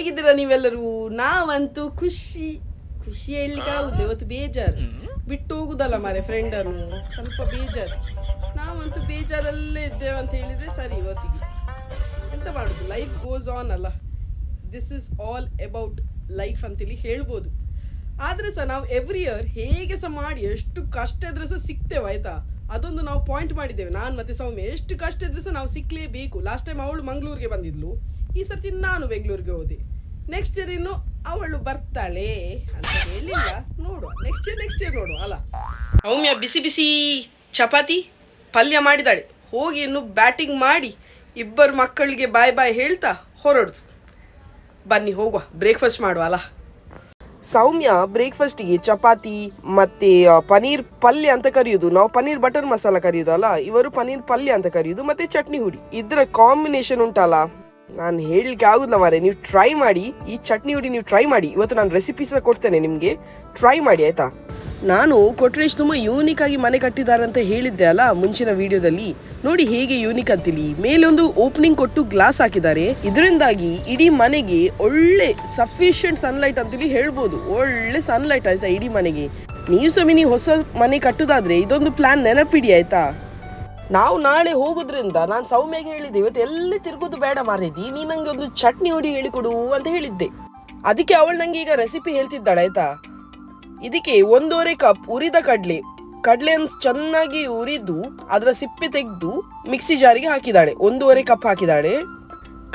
ಹೇಗಿದ್ದೀರಾ ನೀವೆಲ್ಲರೂ? ನಾವಂತೂ ಖುಷಿ. ಖುಷಿ ಆಗುದು ಇವತ್ತು ಬೇಜಾರು. ಬಿಟ್ಟು ಹೋಗುದಲ್ಲ ಮಾರೆ ಫ್ರೆಂಡನ್ನು ಸ್ವಲ್ಪ ಬೇಜಾರು. ನಾವಂತೂ ಬೇಜಾರಲ್ಲೇ ಇದ್ದೇವೆ ಅಂತ ಹೇಳಿದ್ರೆ ಸರಿ ಇವತ್ತಿಗೆ. ಎಂತ ಮಾಡುದು? ಲೈಫ್ ಗೋಸ್ ಆನ್ ಅಲ್ಲ. This is all about life ಅಂತೇಳಿ ಹೇಳ್ಬೋದು. ಆದ್ರೆ ಸಹ ನಾವು ಎವ್ರಿ ಇಯರ್ ಹೇಗೆ ಸಹ ಮಾಡಿ ಎಷ್ಟು ಕಷ್ಟ ಇದ್ರೆ ಸಹ ಸಿಗ್ತೇವೆ ಆಯ್ತಾ? ಅದೊಂದು ನಾವು ಪಾಯಿಂಟ್ ಮಾಡಿದ್ದೇವೆ. ನಾನು ಮತ್ತೆ ಸೌಮ್ಯ ಎಷ್ಟು ಕಷ್ಟ ಇದ್ರೆ ಸಹ ನಾವು ಸಿಕ್ಲೇಬೇಕು. ಲಾಸ್ಟ್ ಟೈಮ್ ಅವಳು ಮಂಗಳೂರಿಗೆ ಬಂದಿದ್ಲು. ಈ ಸರ್ತಿ ನಾನು ಬೆಂಗಳೂರಿಗೆ ಹೋದೆ. ನೆಕ್ಸ್ಟ್ ಇಯರ್ ಇನ್ನು ಅವಳು ಬರ್ತಾಳೆ ಅಂತ ಹೇಳಿಲ್ಲ. ನೋಡುವ. ನೆಕ್ಸ್ಟ್ ಇಯರ್ ನೆಕ್ಸ್ಟ್ ಇಯರ್ ನೋಡುವ ಅಲ್ಲ? ಸೌಮ್ಯ ಬಿಸಿ ಬಿಸಿ ಚಪಾತಿ ಪಲ್ಯ ಮಾಡಿದಾಳೆ. ಹೋಗಿ ಇನ್ನು ಬ್ಯಾಟಿಂಗ್ ಮಾಡಿ ಇಬ್ಬರು ಮಕ್ಕಳಿಗೆ ಬಾಯ್ ಬಾಯ್ ಹೇಳ್ತಾ ಹೊರಡು. ಬನ್ನಿ ಹೋಗುವ. ಬ್ರೇಕ್ಫಾಸ್ಟ್ ಮಾಡುವ ಅಲ್ಲ? ಸೌಮ್ಯ ಬ್ರೇಕ್ಫಾಸ್ಟಿಗೆ ಚಪಾತಿ ಮತ್ತೆ ಪನೀರ್ ಪಲ್ಯ ಅಂತ ಕರೆಯುವುದು ನಾವು ಪನೀರ್ ಬಟರ್ ಮಸಾಲ ಕರೆಯೋದು ಅಲ್ಲ? ಇವರು ಪನೀರ್ ಪಲ್ಯ ಅಂತ ಕರೆಯುವುದು ಮತ್ತೆ ಚಟ್ನಿ ಹುಡಿ. ಇದರ ಕಾಂಬಿನೇಷನ್ ಉಂಟಲ್ಲ? ನಾನು ಹೇಳಲಿಕ್ಕೆ ಆಗುದಿಲ್ಲ ಮಾರೆ ನೀವು ಟ್ರೈ ಮಾಡಿ, ಈ ಚಟ್ನಿ ಹುಡಿ ನೀವು ಟ್ರೈ ಮಾಡಿ. ಇವತ್ತು ನಾನು ಸಹ ಕೊಡ್ತೇನೆ ನಿಮಗೆ. ಟ್ರೈ ಮಾಡಿ, ಆಯ್ತಾ? ನಾನು ಕೊಟ್ರೇಶ್ ತುಂಬ ಯೂನಿಕ್ ಆಗಿ ಮನೆ ಕಟ್ಟಿದ್ದಾರೆ ಅಂತ ಹೇಳಿದ್ದೆ ಅಲ್ಲ ಮುಂಚಿನ ವಿಡಿಯೋದಲ್ಲಿ ನೋಡಿ ಹೇಗೆ ಯೂನಿಕ್ ಅಂತಿಲಿ. ಮೇಲೊಂದು ಓಪನಿಂಗ್ ಕೊಟ್ಟು ಗ್ಲಾಸ್ ಹಾಕಿದ್ದಾರೆ. ಇದರಿಂದಾಗಿ ಇಡೀ ಮನೆಗೆ ಒಳ್ಳೆ ಸಫಿಶಿಯಂಟ್ ಸನ್ಲೈಟ್ ಅಂತೇಳಿ ಹೇಳ್ಬೋದು. ಒಳ್ಳೆ ಸನ್ಲೈಟ್ ಆಯ್ತಾ ಇಡೀ ಮನೆಗೆ. ನೀವು ಸಹ ನೀವು ಹೊಸ ಮನೆ ಕಟ್ಟುದಾದ್ರೆ ಇದೊಂದು ಪ್ಲಾನ್ ನೆನಪಿಡಿ, ಆಯ್ತಾ? ನಾವು ನಾಳೆ ಹೋಗೋದ್ರಿಂದ ನಾನು ಸೌಮ್ಯಗೆ ಹೇಳಿದ್ದೆ, ಇವತ್ತು ಎಲ್ಲಿ ತಿರುಗೋದು ಬೇಡ ಮಾರಿದ್ದಿ ನೀ ನಂಗೆ ಒಂದು ಚಟ್ನಿ ಹೊಡಿ ಹೇಳಿಕೊಡು ಅಂತ ಹೇಳಿದ್ದೆ. ಅದಕ್ಕೆ ಅವಳು ನಂಗೆ ಈಗ ರೆಸಿಪಿ ಹೇಳ್ತಿದ್ದಾಳೆ, ಆಯ್ತಾ? ಇದಕ್ಕೆ ಒಂದೂವರೆ ಕಪ್ ಉರಿದ ಕಡಲೆ ಕಡಲೆಯನ್ನು ಚೆನ್ನಾಗಿ ಉರಿದು ಅದರ ಸಿಪ್ಪೆ ತೆಗೆದು ಮಿಕ್ಸಿ ಜಾರಿಗೆ ಹಾಕಿದ್ದಾಳೆ, ಒಂದೂವರೆ ಕಪ್ ಹಾಕಿದ್ದಾಳೆ.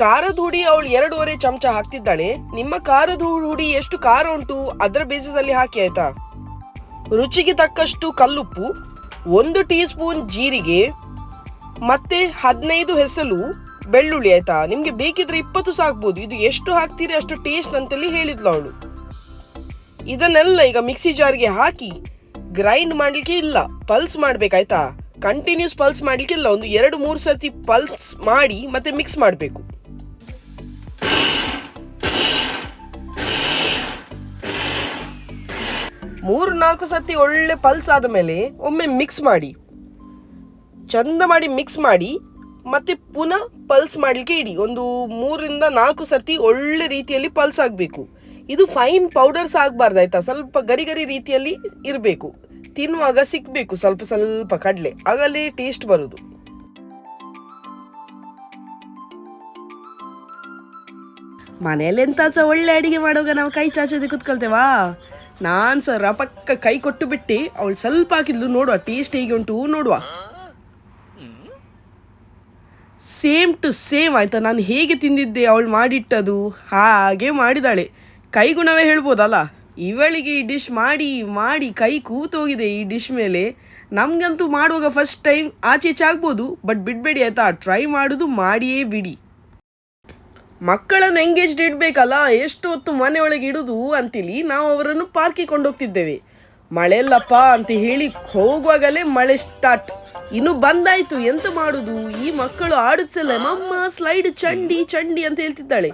ಖಾರದ ಹುಡಿ ಅವಳು ಎರಡೂವರೆ ಚಮಚ ಹಾಕ್ತಿದ್ದಾಳೆ, ನಿಮ್ಮ ಖಾರದ ಹುಡಿ ಎಷ್ಟು ಖಾರ ಉಂಟು ಅದರ ಬೇಸಿಸ್ ಅಲ್ಲಿ ಹಾಕಿ, ಆಯ್ತಾ? ರುಚಿಗೆ ತಕ್ಕಷ್ಟು ಕಲ್ಲುಪ್ಪು, ಒಂದು ಟೀ ಸ್ಪೂನ್ ಜೀರಿಗೆ ಮತ್ತೆ ಹದಿನೈದು ಹೆಸಲು ಬೆಳ್ಳುಳ್ಳಿ ಆಯ್ತಾ? ನಿಮ್ಗೆ ಬೇಕಿದ್ರೆ ಇಪ್ಪತ್ತು ಸಾಕ್ಬೋದು ಇದು ಎಷ್ಟು ಹಾಕ್ತೀರಿ, ಅಷ್ಟು ಟೇಸ್ಟ್ ಅಂತೇಳಿ ಹೇಳಿದ್ಲು ಅವಳು. ಇದನ್ನೆಲ್ಲ ಈಗ ಮಿಕ್ಸಿ ಜಾರ್ಗೆ ಹಾಕಿ ಗ್ರೈಂಡ್ ಮಾಡ್ಲಿಕ್ಕೆ ಇಲ್ಲ. ಪಲ್ಸ್ ಮಾಡ್ಬೇಕಾಯ್ತಾ? ಕಂಟಿನ್ಯೂಸ್ ಪಲ್ಸ್ ಮಾಡ್ಲಿಕ್ಕೆ ಇಲ್ಲ. ಒಂದು ಎರಡು, ಮೂರು ಸರ್ತಿ ಪಲ್ಸ್ ಮಾಡಿ ಮತ್ತೆ ಮಿಕ್ಸ್ ಮಾಡಬೇಕು. ಮೂರು, ನಾಲ್ಕು ಸರ್ತಿ ಒಳ್ಳೆ ಪಲ್ಸ್ ಆದ ಮೇಲೆ ಒಮ್ಮೆ ಮಿಕ್ಸ್ ಮಾಡಿ. ಚಂದ ಮಾಡಿ ಮಿಕ್ಸ್ ಮಾಡಿ, ಮತ್ತೆ ಪುನಃ ಪಲ್ಸ್ ಮಾಡಲಿಕ್ಕೆ ಇಡಿ. ಒಂದು ಮೂರಿಂದ ನಾಲ್ಕು ಸರ್ತಿ ಒಳ್ಳೆ ರೀತಿಯಲ್ಲಿ ಪಲ್ಸ್ ಆಗಬೇಕು. ಇದು ಫೈನ್ ಪೌಡರ್ಸ್ ಆಗಬಾರ್ದು ಆಯಿತಾ? ಸ್ವಲ್ಪ ಗರಿ ಗರಿ ರೀತಿಯಲ್ಲಿ ಇರಬೇಕು. ತಿನ್ನುವಾಗ ಸಿಕ್ಕಬೇಕು ಸ್ವಲ್ಪ ಸ್ವಲ್ಪ ಕಡಲೆ. ಆಗಲೇ ಟೇಸ್ಟ್ ಬರೋದು. ಮನೆಯಲ್ಲಿ ಎಂತ ಸಹ ಒಳ್ಳೆ ಅಡಿಗೆ ಮಾಡುವಾಗ ನಾವು ಕೈ ಚಾಚದೆ ಕುತ್ಕೊಳ್ತೇವಾ? ನಾನು ಸರ್ ಪಕ್ಕ ಕೈ ಕೊಟ್ಟು ಬಿಟ್ಟು, ಅವಳು ಸ್ವಲ್ಪ ಹಾಕಿದ್ಲು ನೋಡುವ ಟೇಸ್ಟ್ ಹೇಗೆ ಉಂಟು ನೋಡುವ. ಸೇಮ್ ಟು ಸೇಮ್ ಆಯಿತಾ, ನಾನು ಹೇಗೆ ತಿಂದಿದ್ದೆ, ಅವಳು ಮಾಡಿಟ್ಟದು, ಹಾಗೆ ಮಾಡಿದಾಳೆ. ಕೈಗುಣವೇ ಹೇಳ್ಬೋದಲ್ಲ? ಇವಳಿಗೆ ಈ ಡಿಶ್ ಮಾಡಿ ಮಾಡಿ ಕೈ ಕೂತೋಗಿದೆ ಈ ಡಿಶ್ ಮೇಲೆ. ನಮಗಂತೂ ಮಾಡುವಾಗ ಫಸ್ಟ್ ಟೈಮ್ ಆಚೆ ಈಚೆ ಆಗ್ಬೋದು ಬಟ್ ಬಿಡಬೇಡಿ ಆಯಿತಾ ಟ್ರೈ ಮಾಡೋದು ಮಾಡಿಯೇ ಬಿಡಿ. ಮಕ್ಕಳನ್ನು ಎಂಗೇಜ್ಡ್ ಇಡಬೇಕಲ್ಲ, ಎಷ್ಟು ಹೊತ್ತು ಮನೆಯೊಳಗೆ ಇಡುದು ಅಂತೇಳಿ ನಾವು ಅವರನ್ನು ಪಾರ್ಕಿಗೆ ಕೊಂಡೋಗ್ತಿದ್ದೇವೆ. ಮಳೆಲ್ಲಪ್ಪ ಅಂತ ಹೇಳಿ, ಹೋಗುವಾಗಲೇ ಮಳೆ ಸ್ಟಾರ್ಟ್ ಇನ್ನು ಬಂದಾಯ್ತು, ಎಂತ ಮಾಡುದು? ಈ ಮಕ್ಕಳು ಆಡುತ್ತಲ್ಲ ಮಮ್ಮ ಸ್ಲೈಡ್ ಚಂಡಿ ಚಂಡಿ ಅಂತ ಹೇಳ್ತಿದ್ದಾಳೆ.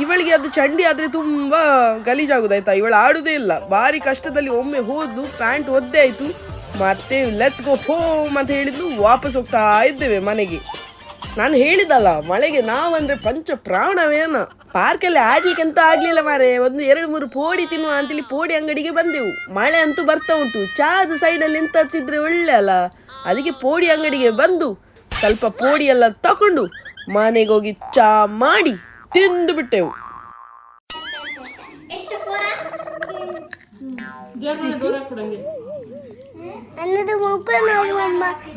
ಇವಳಿಗೆ ಅದು ಚಂಡಿ ಆದ್ರೆ ತುಂಬಾ ಗಲೀಜಾಗುದಾಯ್ತಾ? ಇವಳು ಆಡುದೇ ಇಲ್ಲ. ಭಾರಿ ಕಷ್ಟದಲ್ಲಿ ಒಮ್ಮೆ ಹೋದ್ಲು ಪ್ಯಾಂಟ್ ಒದ್ದೆ ಆಯ್ತು. ಮತ್ತೆ ಲೆಟ್ಸ್ ಗೋ ಹೋಮ್ ಅಂತ ಹೇಳಿದ್ಲು ವಾಪಸ್ ಹೋಗ್ತಾ ಇದ್ದೇವೆ ಮನೆಗೆ. ನಾನು ಹೇಳಿದಲ್ಲ ಮಳೆಗೆ ನಾವಂದ್ರೆ ಪಂಚ ಪ್ರಾಣವೇನ? ಪಾರ್ಕಲ್ಲಿ ಆಡ್ಲಿಕ್ಕೆ ಅಂತ ಆಗ್ಲಿಲ್ಲ ಮಾರೆ ಒಂದು ಎರಡು ಮೂರು ಪೋಡಿ ತಿನ್ನುವ ಅಂತೇಳಿ ಪೋಡಿ ಅಂಗಡಿಗೆ ಬಂದೆವು. ಮಳೆ ಅಂತೂ ಬರ್ತಾ ಉಂಟು ಚಾದ ಸೈಡಲ್ಲಿ ಎಂತ ಹಚ್ಚಿದ್ರೆ ಒಳ್ಳೆ ಅಲ್ಲ? ಅದಕ್ಕೆ ಪೋಡಿ ಅಂಗಡಿಗೆ ಬಂದು ಸ್ವಲ್ಪ ಪೋಡಿ ಎಲ್ಲ ತಕೊಂಡು ಮನೆಗೆ ಹೋಗಿ ಚಾ ಮಾಡಿ ತಿಂದು ಬಿಟ್ಟೆವು. ಎಷ್ಟು?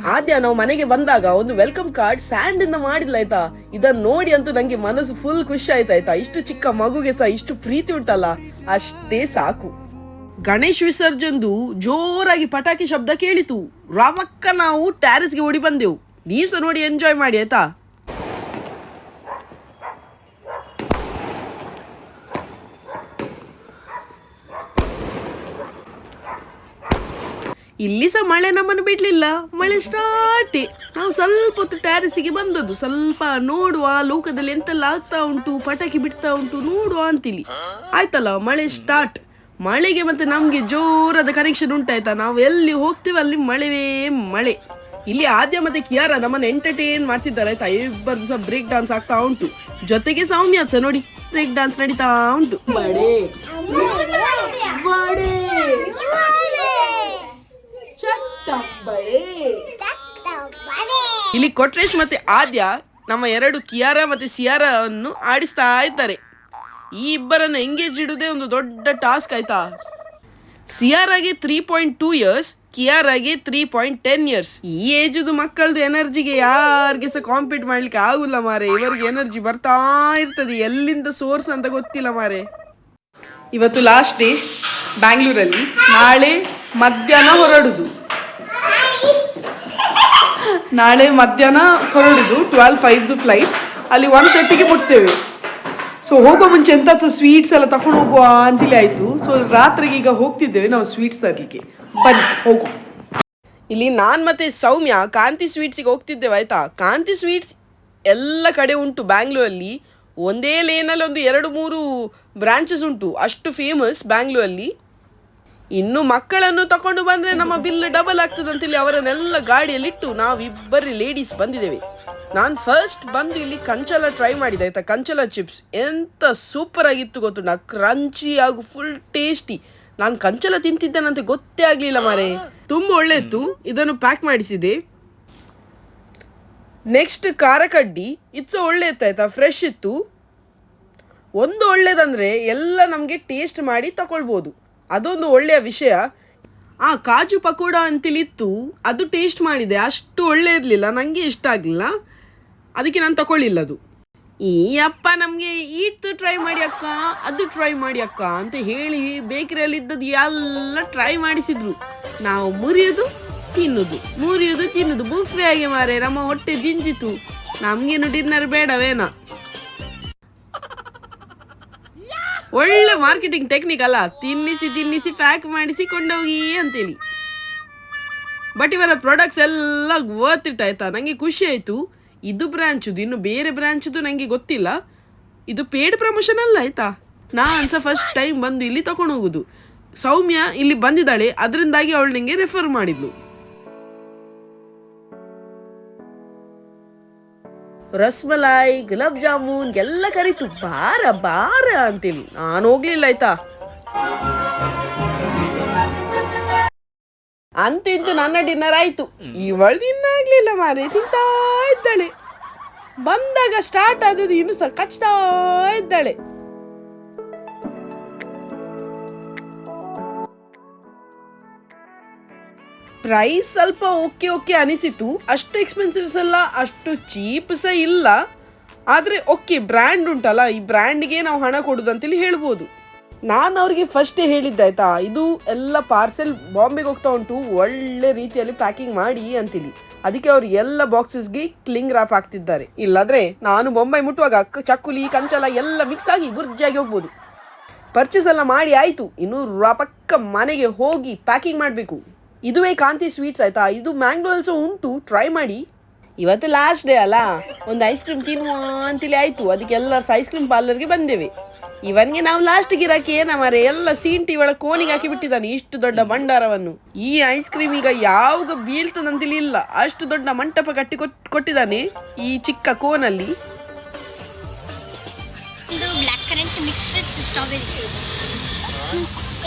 ಆದ್ಯ ನಾವು ಮನೆಗೆ ಬಂದಾಗ ಒಂದು ವೆಲ್ಕಮ್ ಕಾರ್ಡ್ ಸ್ಯಾಂಡ್ ಇಂದ ಮಾಡಿದ್ಲ ಆಯ್ತಾ? ಇದನ್ನ ನೋಡಿ ಅಂತೂ ನಂಗೆ ಮನಸ್ಸು ಫುಲ್ ಖುಷಿ ಆಯ್ತಾ ಆಯ್ತಾ? ಇಷ್ಟು ಚಿಕ್ಕ ಮಗುಗೆ ಸಹ ಇಷ್ಟು ಪ್ರೀತಿ ಉಂಟಲ್ಲ? ಅಷ್ಟೇ ಸಾಕು. ಗಣೇಶ್ ವಿಸರ್ಜನ್ದು ಜೋರಾಗಿ ಪಟಾಕಿ ಶಬ್ದ ಕೇಳಿತು. ರಾಮಕ್ಕ ನಾವು ಟ್ಯಾರಿಸ್ಗೆ ಓಡಿ ಬಂದೆವು. ನೀವು ಸಹ ನೋಡಿ ಎಂಜಾಯ್ ಮಾಡಿ ಆಯ್ತಾ? ಇಲ್ಲಿ ಸಹ ಮಳೆ ನಮ್ಮನ್ನು ಬಿಡ್ಲಿಲ್ಲ. ಮಳೆ ಸ್ಟಾರ್ಟೇ ನಾವು ಸ್ವಲ್ಪ ಹೊತ್ತು ಟ್ಯಾರಿಸಿಗೆ ಬಂದದ್ದು. ಸ್ವಲ್ಪ ನೋಡುವ ಲೋಕದಲ್ಲಿ ಎಂತೆಲ್ಲ ಆಗ್ತಾ ಉಂಟು ಪಟಾಕಿ ಬಿಡ್ತಾ ಉಂಟು ನೋಡುವ ಅಂತಿಲಿ ಆಯ್ತಲ್ಲ ಮಳೆ ಸ್ಟಾರ್ಟ್ ಮಳೆಗೆ ಮತ್ತೆ ನಮ್ಗೆ ಜೋರಾದ ಕನೆಕ್ಷನ್ ಉಂಟಾಯ್ತಾ ನಾವು ಎಲ್ಲಿ ಹೋಗ್ತೇವೆ ಅಲ್ಲಿ ಮಳೆವೇ ಮಳೆ. ಇಲ್ಲಿ ಆದ್ಯ ಮತ್ತೆ ಕಿಯಾರ ನಮ್ಮನ್ನು ಎಂಟರ್ಟೈನ್ ಮಾಡ್ತಿದ್ದಾರೆ ಆಯ್ತಾ? ಇಬ್ಬರದು ಸಹ ಬ್ರೇಕ್ ಡಾನ್ಸ್ ಆಗ್ತಾ ಉಂಟು. ಜೊತೆಗೆ ಸೌಮ್ಯ ಸಹ ನೋಡಿ ಬ್ರೇಕ್ ಡಾನ್ಸ್ ನಡೀತಾ ಉಂಟು ಬಡೆ ಬಡೆ ಚಟ್ಟ ಬಡೆ ಇಲ್ಲಿ ಕೊಟ್ರೇಶ್ ಮತ್ತೆ ಆದ್ಯ ನಮ್ಮ ಎರಡು ಕಿಯಾರ ಮತ್ತೆ ಸಿಯಾರ ಅನ್ನು ಆಡಿಸ್ತಾ ಇದ್ದಾರೆ. ಈ ಇಬ್ಬರನ್ನು ಎಂಗೇಜ್ ಇಡುವುದೇ ಒಂದು ದೊಡ್ಡ ಟಾಸ್ಕ್ ಆಯ್ತಾ? ಸಿಯಾರಾಗೆ ತ್ರೀ ಪಾಯಿಂಟ್ ಟೂ ಇಯರ್ಸ್ ಕಿಯಾರಾಗೆ ತ್ರೀ ಪಾಯಿಂಟ್ ಟೆನ್ ಇಯರ್ಸ್ ಈ ಏಜದು ಮಕ್ಕಳದು ಎನರ್ಜಿಗೆ ಯಾರಿಗೆ ಸಹ ಕಾಂಪೀಟ್ ಮಾಡ್ಲಿಕ್ಕೆ ಆಗುಲ್ಲ ಮಾರೆ. ಇವರಿಗೆ ಎನರ್ಜಿ ಬರ್ತಾ ಇರ್ತದೆ. ಎಲ್ಲಿಂದ ಸೋರ್ಸ್ ಅಂತ ಗೊತ್ತಿಲ್ಲ ಮಾರೆ. ಇವತ್ತು ಲಾಸ್ಟ್ ಡೇ ಬ್ಯಾಂಗ್ಳೂರಲ್ಲಿ ನಾಳೆ ಮಧ್ಯಾಹ್ನ ಹೊರಡುದು. ನಾಳೆ ಮಧ್ಯಾಹ್ನ ಹೊರಡುದು ಟ್ವೆಲ್ ಫೈವ್ದು ಫ್ಲೈಟ್ ಅಲ್ಲಿ ಒನ್ ತರ್ಟಿಗೆ ಮುಟ್ತೇವೆ. ಸೊ ಹೋಗೋ ಮುಂಚೆ ಎಂತಾದ್ರು ಸ್ವೀಟ್ಸ್ ಎಲ್ಲ ತಕೊಂಡು ಹೋಗುವ ಅಂತೇಳಿ ಆಯ್ತು. ಸೊ ರಾತ್ರಿಗೆ ಈಗ ಹೋಗ್ತಿದ್ದೇವೆ. ನಾವು ಸ್ವೀಟ್ಸ್ ತರಲಿಕ್ಕೆ. ಬನ್ನಿ, ಹೋಗು. ಇಲ್ಲಿ ನಾನು ಮತ್ತೆ ಸೌಮ್ಯ ಕಾಂತಿ ಸ್ವೀಟ್ಸಿಗೆ ಹೋಗ್ತಿದ್ದೇವೆ, ಆಯ್ತಾ? ಕಾಂತಿ ಸ್ವೀಟ್ಸ್ ಎಲ್ಲ ಕಡೆ ಉಂಟು ಬ್ಯಾಂಗ್ಳೂರಲ್ಲಿ. ಒಂದೇ ಲೇನಲ್ಲಿ ಒಂದು ಎರಡು, ಮೂರು ಬ್ರಾಂಚಸ್ ಉಂಟು. ಅಷ್ಟು ಫೇಮಸ್ ಬ್ಯಾಂಗ್ಳೂರಲ್ಲಿ. ಇನ್ನು ಮಕ್ಕಳನ್ನು ತಕೊಂಡು ಬಂದ್ರೆ ನಮ್ಮ ಬಿಲ್ ಡಬಲ್ ಆಗ್ತದೆ ಅಂತೇಳಿ ಅವರನ್ನೆಲ್ಲ ಗಾಡಿಯಲ್ಲಿಟ್ಟು ನಾವಿಬ್ಬರಿ ಲೇಡೀಸ್ ಬಂದಿದ್ದೇವೆ. ನಾನು ಫಸ್ಟ್ ಬಂದು ಇಲ್ಲಿ ಕಂಚಲ ಟ್ರೈ ಮಾಡಿದೆ, ಆಯ್ತಾ? ಕಂಚಲ ಚಿಪ್ಸ್ ಎಂತ ಸೂಪರ್ ಆಗಿತ್ತು ಗೊತ್ತುಂಟ? ಕ್ರಂಚಿ ಹಾಗೂ ಫುಲ್ ಟೇಸ್ಟಿ ನಾನು ಕಂಚಲ ತಿಂತಿದ್ದೇನಂತ ಗೊತ್ತೇ ಆಗಲಿಲ್ಲ ಮಾರೆ. ತುಂಬ ಒಳ್ಳೆಯದು ಇತ್ತು ಇದನ್ನು ಪ್ಯಾಕ್ ಮಾಡಿಸಿದೆ. ನೆಕ್ಸ್ಟ್ ಖಾರ ಕಡ್ಡಿ. ಇದು ಸಹ ಒಳ್ಳೆ ಇತ್ತು ಆಯ್ತಾ? ಫ್ರೆಶ್ ಇತ್ತು. ಒಂದು ಒಳ್ಳೇದಂದ್ರೆ ಎಲ್ಲ ನಮಗೆ ಟೇಸ್ಟ್ ಮಾಡಿ ತಗೊಳ್ಬೋದು ಅದೊಂದು ಒಳ್ಳೆಯ ವಿಷಯ. ಆ ಕಾಜು ಪಕೋಡ ಅಂತೇಳಿತ್ತು ಅದು ಟೇಸ್ಟ್ ಮಾಡಿದೆ. ಅಷ್ಟು ಒಳ್ಳೆ ಇರಲಿಲ್ಲ ನನಗೆ ಇಷ್ಟ ಆಗಲಿಲ್ಲ. ಅದಕ್ಕೆ ನಾನು ತಗೊಳ್ಳಿಲ್ಲ ಅದು. ಈ ಅಪ್ಪ ನಮಗೆ ಈಟ್ ಟ್ರೈ ಮಾಡಿ ಅಕ್ಕ, ಅದು ಟ್ರೈ ಮಾಡಿ ಅಕ್ಕ ಅಂತ ಹೇಳಿ ಬೇಕರಿಯಲ್ಲಿ ಇದ್ದದ್ದು ಎಲ್ಲ ಟ್ರೈ ಮಾಡಿಸಿದ್ರು. ನಾವು ಮುರಿಯೋದು, ತಿನ್ನುದು. ಮುರಿಯೋದು, ತಿನ್ನುದು. ಬುಫೆ ಆಗಿ ಮಾರೆ ನಮ್ಮ ಹೊಟ್ಟೆ ಜಿಂಜಿತು. ನಮಗೇನು ಡಿನ್ನರ್ ಬೇಡವೇನ. ಒಳ್ಳೆ ಮಾರ್ಕೆಟಿಂಗ್ ಟೆಕ್ನಿಕ್ ಅಲ್ಲ. ತಿನ್ನಿಸಿ ತಿನ್ನಿಸಿ ಪ್ಯಾಕ್ ಮಾಡಿಸಿ, ಕೊಂಡೋಗಿ ಅಂತೇಳಿ. ಬಟ್ ಇವರ ಪ್ರಾಡಕ್ಟ್ಸ್ ಎಲ್ಲ ಆಯ್ತಾ ನನಗೆ ಖುಷಿ ಆಯಿತು. ಇದು ಬ್ರಾಂಚುದು ಇನ್ನು ಬೇರೆ ಬ್ರಾಂಚುದು ನನಗೆ ಗೊತ್ತಿಲ್ಲ. ಇದು ಪೇಡ್ ಪ್ರಮೋಷನ್ ಅಲ್ಲ ಆಯ್ತಾ? ನಾನು ಸಹ ಫಸ್ಟ್ ಟೈಮ್ ಬಂದು ಇಲ್ಲಿ ತಗೊಂಡೋಗುದು ಸೌಮ್ಯ ಇಲ್ಲಿ ಬಂದಿದ್ದಾಳೆ, ಅದರಿಂದಾಗಿ ಅವಳು ನನಗೆ ರೆಫರ್ ಮಾಡಿದ್ಲು. ರಸ್ಮಲಾಯ್, ಗುಲಾಬ್ ಜಾಮೂನ್ ಎಲ್ಲ ಕರೀತು. ಬಾರ ಬಾರ ಅಂತೀನಿ. ನಾನು ಹೋಗ್ಲಿಲ್ಲ, ಆಯ್ತಾ? ಅಂತಿಂತು ನನ್ನ ಡಿನ್ನರ್ ಆಯ್ತು. ಇವಳು ತಿನ್ನಾಗ್ಲಿಲ್ಲ ಮಾರೆ, ತಿಂತಾ ಇದ್ದಾಳೆ. ಬಂದಾಗ ಸ್ಟಾರ್ಟ್ ಆದದ್ದು ಇನ್ನು ಸಹ ಕಚ್ತಾ ಇದ್ದಾಳೆ. ಪ್ರೈಸ್ ಸ್ವಲ್ಪ ಓಕೆ ಓಕೆ ಅನಿಸಿತು. ಅಷ್ಟು ಎಕ್ಸ್ಪೆನ್ಸಿವ್ಸ್ ಅಲ್ಲ, ಅಷ್ಟು ಚೀಪ್ ಸಹ ಇಲ್ಲ. ಆದರೆ ಓಕೆ ಬ್ರ್ಯಾಂಡ್ ಉಂಟಲ್ಲ, ಈ ಬ್ರ್ಯಾಂಡ್ಗೆ ನಾವು ಹಣ ಕೊಡೋದು ಅಂತೇಳಿ ಹೇಳ್ಬೋದು. ನಾನು ಅವ್ರಿಗೆ ಫಸ್ಟೇ ಹೇಳಿದ್ದೆ, ಆಯ್ತಾ? ಇದು ಎಲ್ಲ ಪಾರ್ಸೆಲ್ ಬಾಂಬೆಗೆ ಹೋಗ್ತಾ ಉಂಟು, ಒಳ್ಳೆ ರೀತಿಯಲ್ಲಿ ಪ್ಯಾಕಿಂಗ್ ಮಾಡಿ ಅಂತೇಳಿ ಅದಕ್ಕೆ ಅವರು ಎಲ್ಲ ಬಾಕ್ಸಸ್ಗೆ ಕ್ಲಿಂಗ್ ರ್ಯಾಪ್ ಹಾಕ್ತಿದ್ದಾರೆ. ಇಲ್ಲಾದರೆ ನಾನು ಬೊಂಬೈ ಮುಟ್ಟುವಾಗ ಚಕ್ಕುಲಿ, ಕಂಚಲ ಎಲ್ಲ ಮಿಕ್ಸ್ ಆಗಿ ಬುರ್ಜಿಯಾಗಿ ಹೋಗ್ಬೋದು. ಪರ್ಚೇಸ್ ಎಲ್ಲ ಮಾಡಿ ಆಯಿತು. ಇನ್ನು ರಪಕ್ಕ ಮನೆಗೆ ಹೋಗಿ ಪ್ಯಾಕಿಂಗ್ ಮಾಡಬೇಕು. ಇದುವೇ ಕಾಂತಿ ಸ್ವೀಟ್ಸ್ ಆಯ್ತಾ? ಇದು ಮ್ಯಾಂಗ್ಳೂರ್ಸ್ ಉಂಟು ಟ್ರೈ ಮಾಡಿ. ಇವತ್ತು ಲಾಸ್ಟ್ ಡೇ ಅಲ್ಲ? ಒಂದು ಐಸ್ ಕ್ರೀಮ್ ತಿನ್ನುವ ಅಂತೇಳಿ ಆಯಿತು. ಅದಕ್ಕೆ ಎಲ್ಲರೂ ಐಸ್ ಕ್ರೀಮ್ ಪಾರ್ಲರ್ಗೆ ಬಂದೇವೆ. ಇವನ್ಗೆ ನಾವು ಲಾಸ್ಟ್ ಗಿರಾಕಿ ಏನ ಮಾರೆ ಎಲ್ಲ ಸೀಂಟಿ ಒಳಗೆ ಕೋನಿಗೆ ಹಾಕಿ ಬಿಟ್ಟಿದ್ದಾನೆ ಇಷ್ಟು ದೊಡ್ಡ ಭಂಡಾರವನ್ನು. ಈ ಐಸ್ ಕ್ರೀಮ್ ಈಗ ಯಾವಾಗ ಬೀಳ್ತದಂತೇಳಿ ಇಲ್ಲ. ಅಷ್ಟು ದೊಡ್ಡ ಮಂಟಪ ಕಟ್ಟಿ ಕೊಟ್ ಕೊಟ್ಟಿದ್ದಾನೆ ಈ ಚಿಕ್ಕ ಕೋನಲ್ಲಿ. Currant mix with strawberry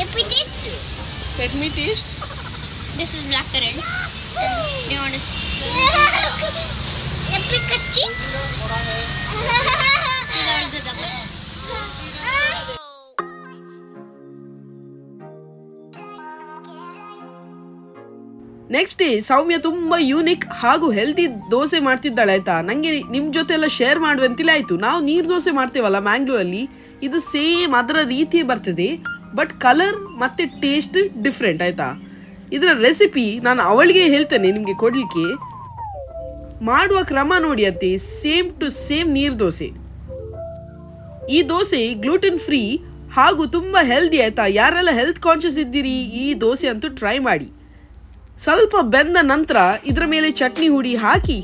ಎಪ್ಪಿ taste let is black currant you want ಎಪ್ಪಿ next day Soumya ತುಂಬಾ ಯೂನಿಕ್ ಹಾಗೂ ಹೆಲ್ದಿ ದೋಸೆ ಮಾಡ್ತಿದ್ದಾಳೆ ಆಯ್ತಾ ನಂಗೆ ನಿಮ್ ಜೊತೆ ಎಲ್ಲ ಶೇರ್ ಮಾಡುವಂತಿಲ್ಲ ಆಯ್ತು ನಾವು ನೀರ್ ದೋಸೆ ಮಾಡ್ತೇವಲ್ಲ ಮ್ಯಾಂಗ್ಳೂರಲ್ಲಿ ಇದು ಸೇಮ್ ಅದರ ರೀತಿ ಬರ್ತದೆ ಬಟ್ ಕಲರ್ ಮತ್ತೆ ಟೇಸ್ಟ್ ಡಿಫ್ರೆಂಟ್ ಆಯ್ತಾ ಇದರ ರೆಸಿಪಿ ನಾನು ಅವಳಿಗೆ ಹೇಳ್ತೇನೆ ನಿಮಗೆ ಕೊಡಲಿಕ್ಕೆ. ಮಾಡುವ ಕ್ರಮ ನೋಡಿ ಅಂತೆ ಸೇಮ್ ಟು ಸೇಮ್ ನೀರು ದೋಸೆ. ಈ ದೋಸೆ ಗ್ಲೂಟಿನ್ ಫ್ರೀ ಹಾಗೂ ತುಂಬ ಹೆಲ್ದಿ ಆಯಿತಾ? ಯಾರೆಲ್ಲ ಹೆಲ್ತ್ ಕಾನ್ಷಿಯಸ್ ಇದ್ದೀರಿ, ಈ ದೋಸೆ ಅಂತೂ ಟ್ರೈ ಮಾಡಿ. ಸ್ವಲ್ಪ ಬೆಂದ ನಂತರ ಇದರ ಮೇಲೆ ಚಟ್ನಿ ಹುಡಿ ಹಾಕಿ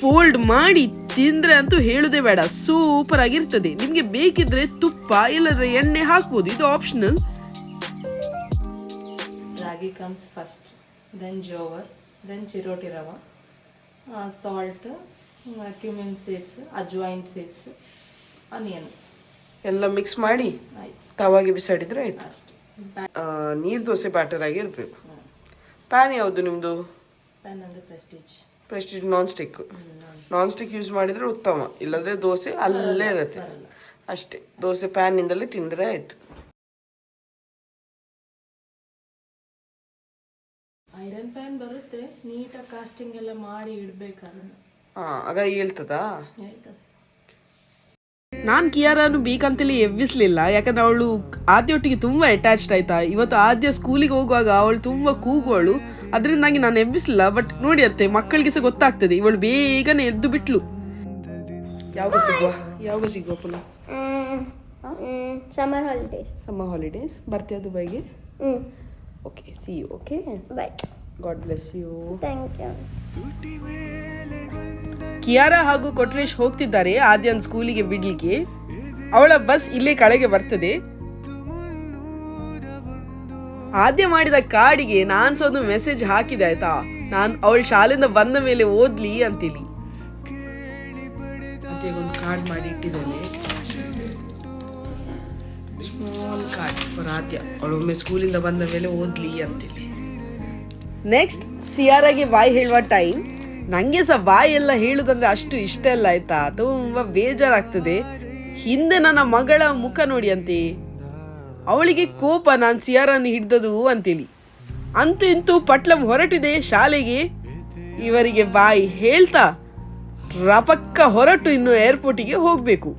ಫೋಲ್ಡ್ ಮಾಡಿ ತಿಂದರೆ ಅಂತೂ ಹೇಳೋದೇ ಬೇಡ ಸೂಪರ್ ಆಗಿರ್ತದೆ. ನಿಮಗೆ ಬೇಕಿದ್ರೆ ತುಪ್ಪ, ಇಲ್ಲದ್ರೆ ಎಣ್ಣೆ ಹಾಕ್ಬೋದು, ಇದು optional Ragi comes first then jowar then chiroti rava salt cumin seeds ajwain seeds onion ಎಲ್ಲ ಮಿಕ್ಸ್ ಮಾಡಿ ತವಾಗೆ ಬಿಸಾಡಿದ್ರೆ ಆಯ್ತು. ಅಷ್ಟೇ. ನೀರು ದೋಸೆ ಬ್ಯಾಟರ್ ಆಗಿ ಇರಬೇಕು. ಪ್ಯಾನ್ ಯಾವುದು ನಿಮ್ಮದು ಪ್ಯಾನ್ ಅಂದರೆ Prestige Prestige non stick non stick use ಮಾಡಿದರೆ ಉತ್ತಮ. ಇಲ್ಲಂದ್ರೆ ದೋಸೆ ಅಲ್ಲೇ ಇರುತ್ತೆ. ಅಷ್ಟೇ. ದೋಸೆ ಪ್ಯಾನಿಂದಲೇ ತಿಂದರೆ ಆಯ್ತು. ಕಾಸ್ಟಿಂಗ್ ಎಲ್ಲ ಮಾಡಿ ಇಡ್ಬೇಕಾದ್ರೆ ಅದನ್ನು. ಆಗ ಹೇಳ್ತದಾ? ಹೇಳ್ತದೆ. ನಾನು ಬೇಕಂತೇಳಿ ಎಬ್ಬಿಸ್ಲಿಲ್ಲ ಯಾಕಂದ್ರೆ ಅವಳು ಆದ್ಯ ಒಟ್ಟಿಗೆ ತುಂಬ ಅಟ್ಯಾಚ್ಡ್ ಆಯ್ತಾ. ಇವತ್ತು ಆದ್ಯ ಸ್ಕೂಲಿಗೆ ಹೋಗುವಾಗ ಅವಳು ತುಂಬ ಕೂಗುವಳು ಅದರಿಂದಾಗಿ ನಾನು ಎಬ್ಬಿಸ್ಲಿಲ್ಲ. ಬಟ್ ನೋಡಿ ಅತ್ತೆ ಮಕ್ಕಳಿಗೆ ಸಹ ಗೊತ್ತಾಗ್ತದೆ ಇವಳು ಬೇಗನೆ ಎದ್ದು ಬಿಟ್ಲು. ಯಾವಾಗ ಸಿಗುವ? ಯಾವಾಗ ಸಿಗುವ ಪುನಃ? ಸಮ್ಮರ್ ಹಾಲಿಡೇಸ್ ಸಮ್ಮರ್ ಹಾಲಿಡೇಸ್ ಬರ್ತೀಯ ದುಬೈಗೆ? ಹ್ಞೂ okay see you okay bye God bless you thank you Kiara ಹಾಗೂ ಕೊಟ್ರೇಶ್ ಹೋಗ್ತಿದ್ದಾರೆ ಆದ್ಯನ್ ಸ್ಕೂಲಿಗೆ ಬಿಡ್ಲಿಕ್ಕೆ. ಅವಳ ಬಸ್ ಇಲ್ಲೇ ಕೆಳಗೆ ಬರ್ತದೆ. ಆದ್ಯ ಮಾಡಿದ ಕಾಡಿಗೆ ನಾನ್ ಸಹ ಒಂದು ಮೆಸೇಜ್ ಹಾಕಿದೆ ಆಯ್ತಾ? ನಾನ್ ಅವಳ ಶಾಲೆಯಿಂದ ಬಂದ ಮೇಲೆ ಓದ್ಲಿ ಅಂತೇಳಿ ಒಂದು ಕಾರ್ಡ್ ಮಾಡಿ ಇಟ್ಟಿದ್ದೇನೆ. Small card for Adya. ಅವಳೊಮ್ಮೆ ಸ್ಕೂಲಿಂದ ಬಂದ ಮೇಲೆ ಓದ್ಲಿ ಅಂತೇಳಿ ನೆಕ್ಸ್ಟ್ ಸಿಯಾರಾಗೆ ಬಾಯ್ ಹೇಳುವ ಟೈಮ್. ನನಗೆ ಸಹ ಬಾಯ್ ಎಲ್ಲ ಹೇಳುದಂದ್ರೆ ಅಷ್ಟು ಇಷ್ಟ ಇಲ್ಲ, ಆಯ್ತಾ? ತುಂಬ ಬೇಜಾರಾಗ್ತದೆ. ಹಿಂದೆ ನನ್ನ ಮಗಳ ಮುಖ ನೋಡಿ ಅಂತೆ. ಅವಳಿಗೆ ಕೋಪ, ನಾನು ಸಿಯಾರನ್ನು ಹಿಡ್ದದು ಅಂತೇಳಿ ಅಂತೂ ಇಂತೂ ಪಟ್ಲಂ ಹೊರಟಿದೆ ಶಾಲೆಗೆ. ಇವರಿಗೆ ಬಾಯಿ ಹೇಳ್ತಾ, ರಪಕ್ಕ ಹೊರಟು ಇನ್ನು ಏರ್ಪೋರ್ಟಿಗೆ ಹೋಗಬೇಕು.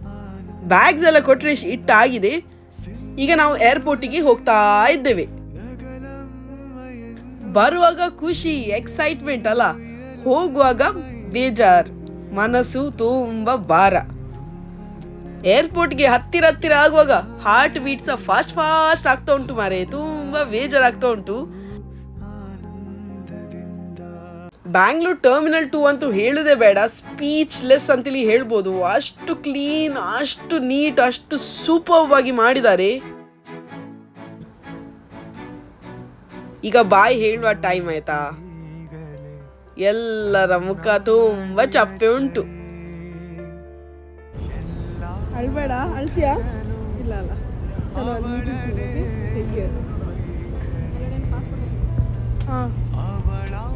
ಬ್ಯಾಗ್ಸ್ ಎಲ್ಲ ಕೊಟ್ಟರೆ ಇಟ್ಟಾಗಿದೆ ಈಗ ನಾವು ಏರ್ಪೋರ್ಟಿಗೆ ಹೋಗ್ತಾ ಇದ್ದೇವೆ. ಬರುವಾಗ ಖುಷಿ ಎಕ್ಸೈಟ್ಮೆಂಟ್ ಅಲ್ಲ. ಹೋಗುವಾಗ ಬೇಜಾರ್, ಮನಸ್ಸು ತುಂಬ ಭಾರ. ಏರ್ಪೋರ್ಟ್ಗೆ ಹತ್ತಿರ ಹತ್ತಿರ ಆಗುವಾಗ ಹಾರ್ಟ್ ಬೀಟ್ಸ್ ಫಾಸ್ಟ್ ಫಾಸ್ಟ್ ಆಗ್ತಾ ಉಂಟು ಮಾರೆ, ತುಂಬಾ ಬೇಜಾರಾಗ್ತಾ ಉಂಟು. ಬ್ಯಾಂಗ್ಳೂರ್ ಟರ್ಮಿನಲ್ ಟೂ ಅಂತೂ ಹೇಳುದೇ ಬೇಡ ಸ್ಪೀಚ್ಲೆಸ್ ಅಂತೇಳಿ ಹೇಳ್ಬೋದು. ಅಷ್ಟು ಕ್ಲೀನ್ ಅಷ್ಟು ನೀಟ್ ಅಷ್ಟು ಸೂಪರ್ವಾಗಿ ಮಾಡಿದ್ದಾರೆ. ಈಗ ಬಾಯಿ ಹೇಳುವ ಟೈಮ್ ಆಯ್ತಾ? ಎಲ್ಲರ ಮುಖ ತುಂಬಾ ಚಪ್ಪೆ ಉಂಟು. ಅಳ್ಬೇಡ, ಅಳ್ತೀಯಾ? ಇಲ್ಲ, ಅಲ್ಲ.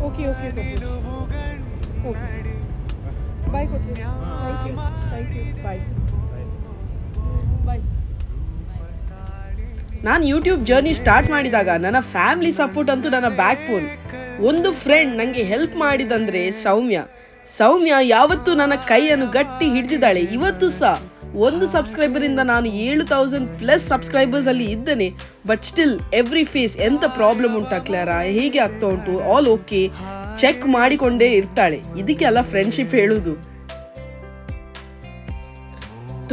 ಓಕೆ? ಓಕೆ ಬಾಯ್ ಕೊಡ್ತೀನಿ thank you thank you bye bye ನಾನು ಯೂಟ್ಯೂಬ್ ಜರ್ನಿ ಸ್ಟಾರ್ಟ್ ಮಾಡಿದಾಗ ನನ್ನ ಫ್ಯಾಮಿಲಿ ಸಪೋರ್ಟ್ ಅಂತೂ ನನ್ನ ಬ್ಯಾಕ್ ಬೋನ್ ಒಂದು ಫ್ರೆಂಡ್ ನನಗೆ ಹೆಲ್ಪ್ ಮಾಡಿದಂದ್ರೆ ಸೌಮ್ಯ. ಸೌಮ್ಯ ಯಾವತ್ತೂ ನನ್ನ ಕೈಯನ್ನು ಗಟ್ಟಿ ಹಿಡಿದಿದ್ದಾಳೆ. ಇವತ್ತು ಸಹ ಒಂದು ಸಬ್ಸ್ಕ್ರೈಬರಿಂದ ನಾನು ಏಳು ತೌಸಂಡ್ ಪ್ಲಸ್ ಸಬ್ಸ್ಕ್ರೈಬರ್ಸ್ ಅಲ್ಲಿ ಇದ್ದೇನೆ. ಬಟ್ ಸ್ಟಿಲ್ ಎವ್ರಿ ಫೇಸ್ ಎಂತ ಪ್ರಾಬ್ಲಮ್ ಉಂಟಾ ಕ್ಲಾರಾ ಹೇಗೆ ಆಗ್ತಾ ಉಂಟು? ಆಲ್ ಓಕೆ ಚೆಕ್ ಮಾಡಿಕೊಂಡೇ ಇರ್ತಾಳೆ. ಇದಕ್ಕೆ ಅಲ್ಲ ಫ್ರೆಂಡ್ಶಿಪ್ ಹೇಳುವುದು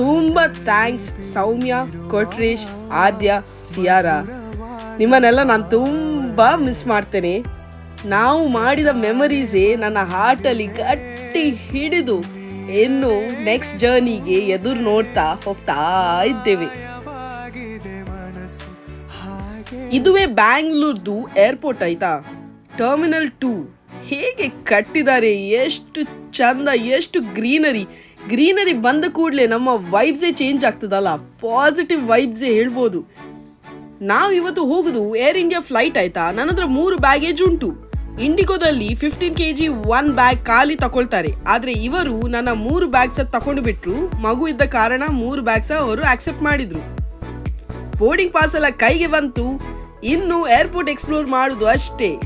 ತುಂಬಾ ಥ್ಯಾಂಕ್ಸ್ ಸೌಮ್ಯ, ಕೊಟ್ರೀಶ್, ಆದ್ಯ, ಸಿಯಾರ. ನಿಮ್ಮನ್ನೆಲ್ಲ ನಾನು ತುಂಬ ಮಿಸ್ ಮಾಡ್ತೇನೆ. ನಾವು ಮಾಡಿದ ಮೆಮರೀಸೇ ನನ್ನ ಹಾರ್ಟಲ್ಲಿ ಗಟ್ಟಿ ಹಿಡಿದು ಇನ್ನು ನೆಕ್ಸ್ಟ್ ಜರ್ನಿಗೆ ಎದುರು ನೋಡ್ತಾ ಹೋಗ್ತಾ ಇದ್ದೇವೆ. ಇದುವೇ ಬ್ಯಾಂಗ್ಳೂರ್ದು ಏರ್ಪೋರ್ಟ್ ಆಯ್ತಾ? ಟರ್ಮಿನಲ್ ಟೂ ಹೇಗೆ ಕಟ್ಟಿದ್ದಾರೆ? ಎಷ್ಟು ಚಂದ, ಎಷ್ಟು ಗ್ರೀನರಿ ಗ್ರೀನರಿ ಬಂದ ಕೂಡಲೇ ನಮ್ಮ ವೈಬ್ಸೇ ಚೇಂಜ್ ಆಗ್ತದಲ್ಲ? ಪಾಸಿಟಿವ್ ವೈಬ್ಸೇ ಹೇಳ್ಬೋದು. ನಾವು ಇವತ್ತು ಹೋಗುದು ಏರ್ ಇಂಡಿಯಾ ಫ್ಲೈಟ್ ಆಯ್ತಾ? ನನ್ನ ಹತ್ರ ಮೂರು ಬ್ಯಾಗೇಜ್ ಉಂಟು. ಇಂಡಿಗೋದಲ್ಲಿ fifteen K G one bag ಖಾಲಿ ತಗೊಳ್ತಾರೆ ಆದರೆ ಇವರು ನನ್ನ ಮೂರು ಬ್ಯಾಗ್ಸ ತಗೊಂಡು ಬಿಟ್ರು. ಮಗು ಇದ್ದ ಕಾರಣ ಮೂರು ಬ್ಯಾಗ್ಸ ಅವರು ಆಕ್ಸೆಪ್ಟ್ ಮಾಡಿದ್ರು. ಬೋರ್ಡಿಂಗ್ ಪಾಸ್ ಎಲ್ಲ ಕೈಗೆ ಬಂತು. ಇನ್ನು ಏರ್ಪೋರ್ಟ್ ಎಕ್ಸ್ಪ್ಲೋರ್ ಮಾಡೋದು ಅಷ್ಟೇ.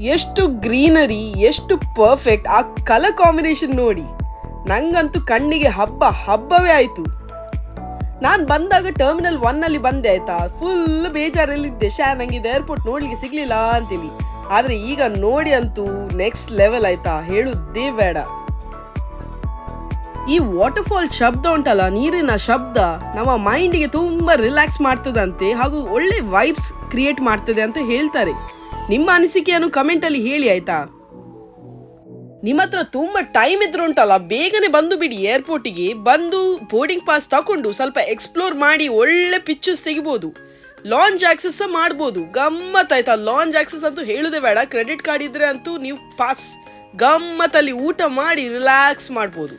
ಎಷ್ಟು ಗ್ರೀನರಿ, ಎಷ್ಟು ಪರ್ಫೆಕ್ಟ್ ಆ ಕಲರ್ ಕಾಂಬಿನೇಷನ್ ನೋಡಿ. ನಂಗಂತೂ ಕಣ್ಣಿಗೆ ಹಬ್ಬ ಹಬ್ಬವೇ ಆಯ್ತು. ನಾನು ಬಂದಾಗ ಟರ್ಮಿನಲ್ ಒನ್ನಲ್ಲಿ ಬಂದೆ ಆಯ್ತಾ? ಫುಲ್ ಬೇಜಾರಲ್ಲಿದ್ದೆ. ಶಾ ನಂಗೆ ಇದು ಏರ್ಪೋರ್ಟ್ ನೋಡ್ಲಿಕ್ಕೆ ಸಿಗ್ಲಿಲ್ಲ ಅಂತೀನಿ. ಆದ್ರೆ ಈಗ ನೋಡಿ ಅಂತೂ ನೆಕ್ಸ್ಟ್ ಲೆವೆಲ್ ಆಯ್ತಾ? ಹೇಳುದೇ ಬೇಡ. ಈ ವಾಟರ್ಫಾಲ್ ಶಬ್ದ ಉಂಟಲ್ಲ, ನೀರಿನ ಶಬ್ದ, ನಮ್ಮ ಮೈಂಡಿಗೆ ತುಂಬಾ ರಿಲ್ಯಾಕ್ಸ್ ಮಾಡ್ತದಂತೆ ಹಾಗೂ ಒಳ್ಳೆ ವೈಬ್ಸ್ ಕ್ರಿಯೇಟ್ ಮಾಡ್ತದೆ ಅಂತ ಹೇಳ್ತಾರೆ. ನಿಮ್ಮ ಅನಿಸಿಕೆಯನ್ನು ಕಮೆಂಟಲ್ಲಿ ಹೇಳಿ ಆಯ್ತಾ? ನಿಮ್ಮ ಹತ್ರ ತುಂಬಾ ಟೈಮ್ ಇದ್ರೆ ಉಂಟಲ್ಲ, ಬೇಗನೆ ಬಂದು ಬಿಡಿ ಏರ್ಪೋರ್ಟಿಗೆ ಬಂದು ಬೋರ್ಡಿಂಗ್ ಪಾಸ್ ತಗೊಂಡು ಸ್ವಲ್ಪ ಎಕ್ಸ್ಪ್ಲೋರ್ ಮಾಡಿ ಒಳ್ಳೆ ಪಿಕ್ಚರ್ಸ್ ತೆಗಿಬೋದು. ಲಾಂಜ್ ಆಕ್ಸಸ್ ಮಾಡ್ಬೋದು. ಗಮ್ಮತ್ ಆಯ್ತಾ. ಲಾಂಜ್ ಆಕ್ಸಸ್ ಅಂತೂ ಹೇಳುದೇ ಬೇಡ. ಕ್ರೆಡಿಟ್ ಕಾರ್ಡ್ ಇದ್ರೆ ಅಂತೂ ನೀವು ಪಾಸ್ ಗಮ್ಮತ್ತಲ್ಲಿ ಊಟ ಮಾಡಿ ರಿಲ್ಯಾಕ್ಸ್ ಮಾಡ್ಬೋದು.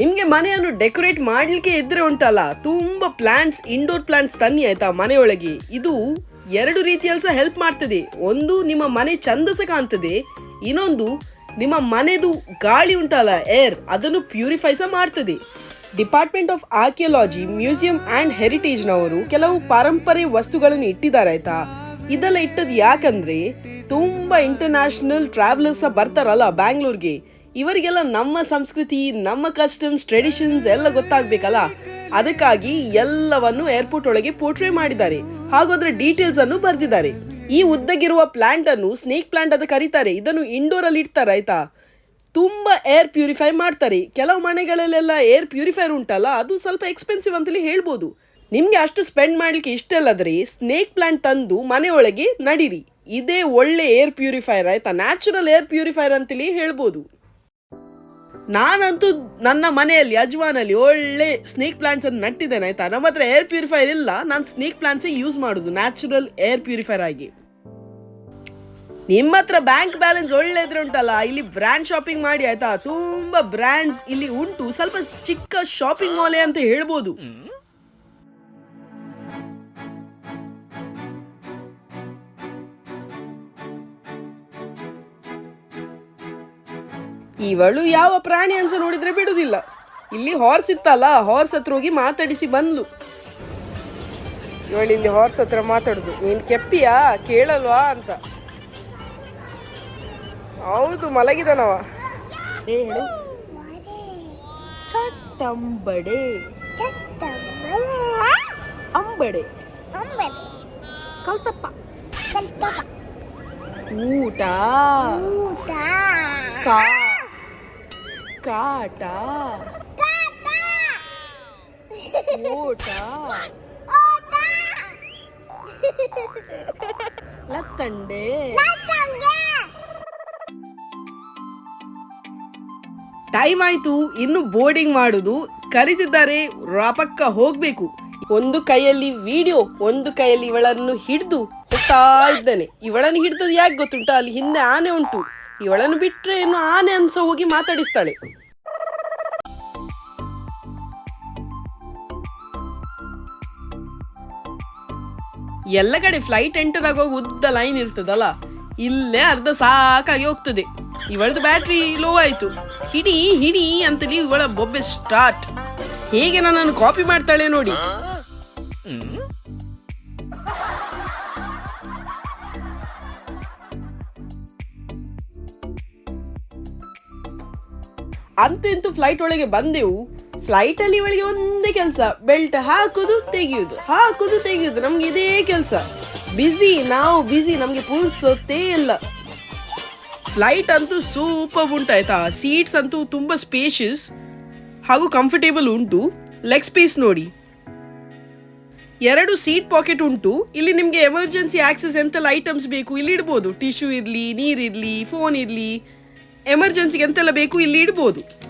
ನಿಮ್ಗೆ ಮನೆಯನ್ನು ಡೆಕೋರೇಟ್ ಮಾಡ್ಲಿಕ್ಕೆ ಇದ್ರೆ ಉಂಟಲ್ಲ, ತುಂಬಾ ಪ್ಲಾಂಟ್ಸ್ ಇಂಡೋರ್ ಪ್ಲಾಂಟ್ಸ್ ತನ್ನಿ ಆಯ್ತಾ ಮನೆಯೊಳಗೆ. ಇದು ಎರಡು ರೀತಿಯಲ್ಲಿ ಸಹ ಹೆಲ್ಪ್ ಮಾಡ್ತದೆ. ಒಂದು ನಿಮ್ಮ ಮನೆ ಚಂದ ಸಹ ಕಾಣ್ತದೆ, ಇನ್ನೊಂದು ನಿಮ್ಮ ಮನೆದು ಗಾಳಿ ಉಂಟಲ್ಲ ಏರ್ ಅದನ್ನು ಪ್ಯೂರಿಫೈ ಸಹ ಮಾಡ್ತದೆ. Department of archaeology museum and ಹೆರಿಟೇಜ್ನವರು ಕೆಲವು ಪಾರಂಪರೆ ವಸ್ತುಗಳನ್ನು ಇಟ್ಟಿದ್ದಾರೆ ಆಯ್ತಾ? ಇದೆಲ್ಲ ಇಟ್ಟದ್ದು ಯಾಕಂದರೆ ತುಂಬ ಇಂಟರ್ನ್ಯಾಷನಲ್ ಟ್ರಾವೆಲರ್ಸ್ ಬರ್ತಾರಲ್ಲ ಬ್ಯಾಂಗ್ಳೂರ್ಗೆ ಇವರಿಗೆಲ್ಲ ನಮ್ಮ ಸಂಸ್ಕೃತಿ, ನಮ್ಮ ಕಸ್ಟಮ್ಸ್ ಟ್ರೆಡಿಷನ್ಸ್ ಎಲ್ಲ ಗೊತ್ತಾಗಬೇಕಲ್ಲ? ಅದಕ್ಕಾಗಿ ಎಲ್ಲವನ್ನು ಏರ್ಪೋರ್ಟ್ ಒಳಗೆ ಪೋರ್ಟ್ರೇ ಮಾಡಿದ್ದಾರೆ. ಹಾಗೂ ಅದರ ಡೀಟೇಲ್ಸ್ ಅನ್ನು ಬರೆದಿದ್ದಾರೆ. ಈ ಉದ್ದಗಿರುವ ಪ್ಲಾಂಟ್ ಅನ್ನು ಸ್ನೇಕ್ ಪ್ಲಾಂಟ್ ಅಂತ ಕರೀತಾರೆ. ಇದನ್ನು ಇಂಡೋರ್ ಅಲ್ಲಿ ಇಡ್ತಾರೆ, ಆಯ್ತಾ? ತುಂಬಾ ಏರ್ ಪ್ಯೂರಿಫೈ ಮಾಡ್ತಾರೆ. ಕೆಲವು ಮನೆಗಳಲ್ಲೆಲ್ಲ ಏರ್ ಪ್ಯೂರಿಫೈರ್ ಉಂಟಲ್ಲ, ಅದು ಸ್ವಲ್ಪ ಎಕ್ಸ್ಪೆನ್ಸಿವ್ ಅಂತಲೇ ಹೇಳ್ಬೋದು. ನಿಮಗೆ ಅಷ್ಟು ಸ್ಪೆಂಡ್ ಮಾಡ್ಲಿಕ್ಕೆ ಇಷ್ಟ ಇಲ್ಲದ್ರೆ ಸ್ನೇಕ್ ಪ್ಲಾಂಟ್ ತಂದು ಮನೆಯೊಳಗೆ ನಡೀರಿ. ಇದೇ ಒಳ್ಳೆ ಏರ್ ಪ್ಯೂರಿಫೈರ್ ಆಯ್ತಾ? ನ್ಯಾಚುರಲ್ ಏರ್ ಪ್ಯೂರಿಫೈರ್ ಅಂತಲೇ ಹೇಳ್ಬೋದು. ನಾನಂತೂ ನನ್ನ ಮನೆಯಲ್ಲಿ ಅಜ್ವಾನಲ್ಲಿ ಒಳ್ಳೆ ಸ್ನೇಕ್ ಪ್ಲಾಂಟ್ಸ್ ಅನ್ನು ನಟ್ಟಿದ್ದೇನೆ, ಆಯ್ತಾ? ನಮ್ಮ ಹತ್ರ ಏರ್ ಪ್ಯೂರಿಫೈರ್ ಇಲ್ಲ. ನಾನು ಸ್ನೇಕ್ ಪ್ಲಾಂಟ್ಸ್ ಯೂಸ್ ಮಾಡುದು ನ್ಯಾಚುರಲ್ ಏರ್ ಪ್ಯೂರಿಫೈರ್ ಆಗಿ. ನಿಮ್ಮ ಹತ್ರ ಬ್ಯಾಂಕ್ ಬ್ಯಾಲೆನ್ಸ್ ಒಳ್ಳೆ ಇದ್ರೆ ಉಂಟಲ್ಲ? ಇಲ್ಲಿ ಬ್ರ್ಯಾಂಡ್ ಶಾಪಿಂಗ್ ಮಾಡಿ, ಆಯ್ತಾ? ತುಂಬಾ ಬ್ರ್ಯಾಂಡ್ಸ್ ಇಲ್ಲಿ ಉಂಟು. ಸ್ವಲ್ಪ ಚಿಕ್ಕ ಶಾಪಿಂಗ್ ಮಾಲೆ ಅಂತ ಹೇಳ್ಬೋದು. ಇವಳು ಯಾವ ಪ್ರಾಣಿ ಅನ್ಸ ನೋಡಿದ್ರೆ ಬಿಡುದಿಲ್ಲ ಇಲ್ಲಿ ಹಾರ್ಸ್ ಇತ್ತಲ್ಲ ಹಾರ್ಸ್ ಹತ್ರ ಹೋಗಿ ಮಾತಾಡಿಸಿ ಬಂದ್ಲು. ಇವಳು ಇಲ್ಲಿ ಹಾರ್ಸ್ ಹತ್ರ ಮಾತಾಡುದು. ನೀನ್ ಕೆಪ್ಪಿಯಾ? ಕೇಳಲ್ವಾ ಅಂತ. ಹೌದು ಮಲಗಿದನವ. ಹೇಳು. ಚಟ್ಟಂಬಡೆ. ಅಂಬಡೆ. ಕಲ್ತಪ್ಪ. ಊಟ. ಕಾ ಕಾಟ. ಓಟ. ಲತ್ತಂಡೆ. ಟೈಮ್ ಆಯ್ತು, ಇನ್ನು ಬೋರ್ಡಿಂಗ್ ಮಾಡುದು. ಕರೀತಿದ್ದಾರೆ ರಾಪಕ್ಕ ಹೋಗ್ಬೇಕು. ಒಂದು ಕೈಯಲ್ಲಿ ವಿಡಿಯೋ, ಒಂದು ಕೈಯಲ್ಲಿ ಇವಳನ್ನು ಹಿಡಿದು ಹೋಗ್ತಾ ಇದ್ದಾನೆ. ಇವಳನ್ನು ಹಿಡಿದದ್ದು ಯಾಕೆ ಗೊತ್ತುಂಟ? ಅಲ್ಲಿ ಹಿಂದೆ ಆನೆ ಉಂಟು. ಇವಳನ್ನು ಬಿಟ್ರೆ ಇನ್ನು ಆನೆ ಅನ್ಸ ಹೋಗಿ ಮಾತಾಡಿಸ್ತಾಳೆ. ಎಲ್ಲ ಕಡೆ ಫ್ಲೈಟ್ ಎಂಟರ್ ಆಗೋಗಿ ಉದ್ದ ಲೈನ್ ಇರ್ತದಲ್ಲ, ಇಲ್ಲೇ ಅರ್ಧ ಸಾಕಾಗಿ ಹೋಗ್ತದೆ. ಇವಳದು ಬ್ಯಾಟ್ರಿ ಲೋ ಆಯ್ತು. ಹಿಡಿ ಹಿಡಿ ಅಂತಲಿ ಇವಳ ಬೊಬ್ಬೆ ಸ್ಟಾರ್ಟ್ ಹೇಗೆ ನನ್ನನ್ನು ಕಾಪಿ ಮಾಡ್ತಾಳೆ ನೋಡಿ. ಅಂತೂ ಫ್ಲೈಟ್ ಒಳಗೆ ಬಂದೆವು. ಫ್ಲೈಟ್ ಅಲ್ಲಿ ಇವಳಿಗೆ ಒಂದೇ ಕೆಲಸ ಬೆಲ್ಟ್ ಹಾಕುದು, ತೆಗೆಯುದು. ಹಾಕುದು, ತೆಗೆಯುದು, ನಮ್ಗೆ ಇದೇ ಕೆಲಸ. ಬಿಸಿ ನಾವು ಬಿಸಿ ನಮ್ಗೆ ಪೂರ್ಸೋತೇ ಇಲ್ಲ. ಫ್ಲೈಟ್ ಅಂತೂ ಸೂಪರ್ ಉಂಟಾಯ್ತಾ? ಸೀಟ್ಸ್ ಅಂತೂ ತುಂಬಾ ಸ್ಪೇಷಿಯಸ್ ಹಾಗೂ ಕಂಫರ್ಟೇಬಲ್ ಉಂಟು. ಲೆಗ್ ಸ್ಪೇಸ್ ನೋಡಿ. ಎರಡು ಸೀಟ್ ಪಾಕೆಟ್ ಉಂಟು. ಇಲ್ಲಿ ನಿಮಗೆ ಎಮರ್ಜೆನ್ಸಿ ಆಕ್ಸೆಸ್ ಎಂತೆಲ್ಲ ಐಟಮ್ಸ್ ಬೇಕು. ಇಲ್ಲಿ ಇಡ್ಬೋದು. ಟಿಶ್ಯೂ ಇರಲಿ, ನೀರಿರಲಿ ಫೋನ್ ಇರಲಿ. ಎಮರ್ಜೆನ್ಸಿಗೆ ಎಂತೆಲ್ಲ ಬೇಕು, ಇಲ್ಲಿ ಇಡ್ಬೋದು.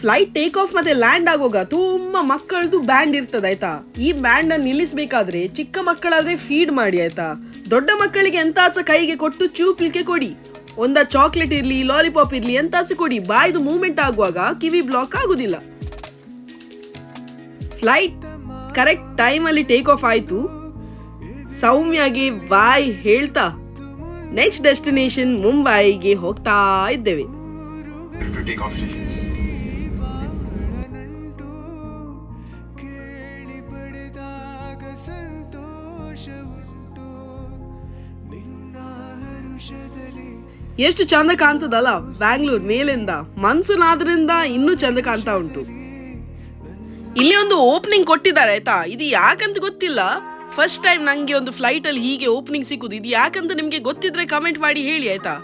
ಫ್ಲೈಟ್ ಟೇಕ್ ಆಫ್ ಮತ್ತೆ ಲ್ಯಾಂಡ್ ಆಗುವಾಗ ತುಂಬ ಮಕ್ಕಳದು ಬ್ಯಾಂಡ್ ಇರ್ತದೆ, ಆಯ್ತಾ? ಈ ಬ್ಯಾಂಡ್ ಅನ್ನು ನಿಲ್ಲಿಸಬೇಕಾದ್ರೆ ಚಿಕ್ಕ ಮಕ್ಕಳಾದ್ರೆ ಫೀಡ್ ಮಾಡಿ, ಆಯ್ತಾ? ದೊಡ್ಡ ಮಕ್ಕಳಿಗೆ ಎಂತಾಸ ಕೈಗೆ ಕೊಟ್ಟು ಚೂಪ್ಲಿಕ್ಕೆ ಕೊಡಿ. ಒಂದ ಚಾಕ್ಲೇಟ್ ಇರ್ಲಿ ಲಾಲಿಪಾಪ್ ಇರ್ಲಿ ಎಂತಾಸ ಕೊಡಿ. ಬಾಯ್ದು ಮೂವ್ಮೆಂಟ್ ಆಗುವಾಗ ಕಿವಿ ಬ್ಲಾಕ್ ಆಗುದಿಲ್ಲ. ಫ್ಲೈಟ್ ಕರೆಕ್ಟ್ ಟೈಮ್ ಅಲ್ಲಿ ಟೇಕ್ ಆಫ್ ಆಯ್ತು. ಸೌಮ್ಯಾಗಿ ಬಾಯ್ ಹೇಳ್ತಾ ನೆಕ್ಸ್ಟ್ ಡೆಸ್ಟಿನೇಷನ್ ಮುಂಬೈಗೆ ಹೋಗ್ತಾ ಇದ್ದೇವೆ. ಎಷ್ಟು ಚಂದ ಕಾಣ್ತದಲ್ಲ ಬ್ಯಾಂಗ್ಳೂರ್ ಮೇಲಿಂದ. ಮನ್ಸೂನಾದ್ರಿಂದ ಇನ್ನೂ ಚಂದ ಕಾಣ್ತಾ ಉಂಟು. ಇಲ್ಲಿ ಒಂದು ಓಪನಿಂಗ್ ಕೊಟ್ಟಿದ್ದಾರೆ ಆಯ್ತಾ? ಇದು ಯಾಕಂತ ಗೊತ್ತಿಲ್ಲ. ಫಸ್ಟ್ ಟೈಮ್ ನಂಗೆ ಒಂದು ಫ್ಲೈಟ್ ಅಲ್ಲಿ ಹೀಗೆ ಓಪನಿಂಗ್ ಸಿಕ್ಕುದು ಇದು ಯಾಕಂತ ನಿಮ್ಗೆ ಗೊತ್ತಿದ್ರೆ ಕಮೆಂಟ್ ಮಾಡಿ ಹೇಳಿ, ಆಯ್ತಾ?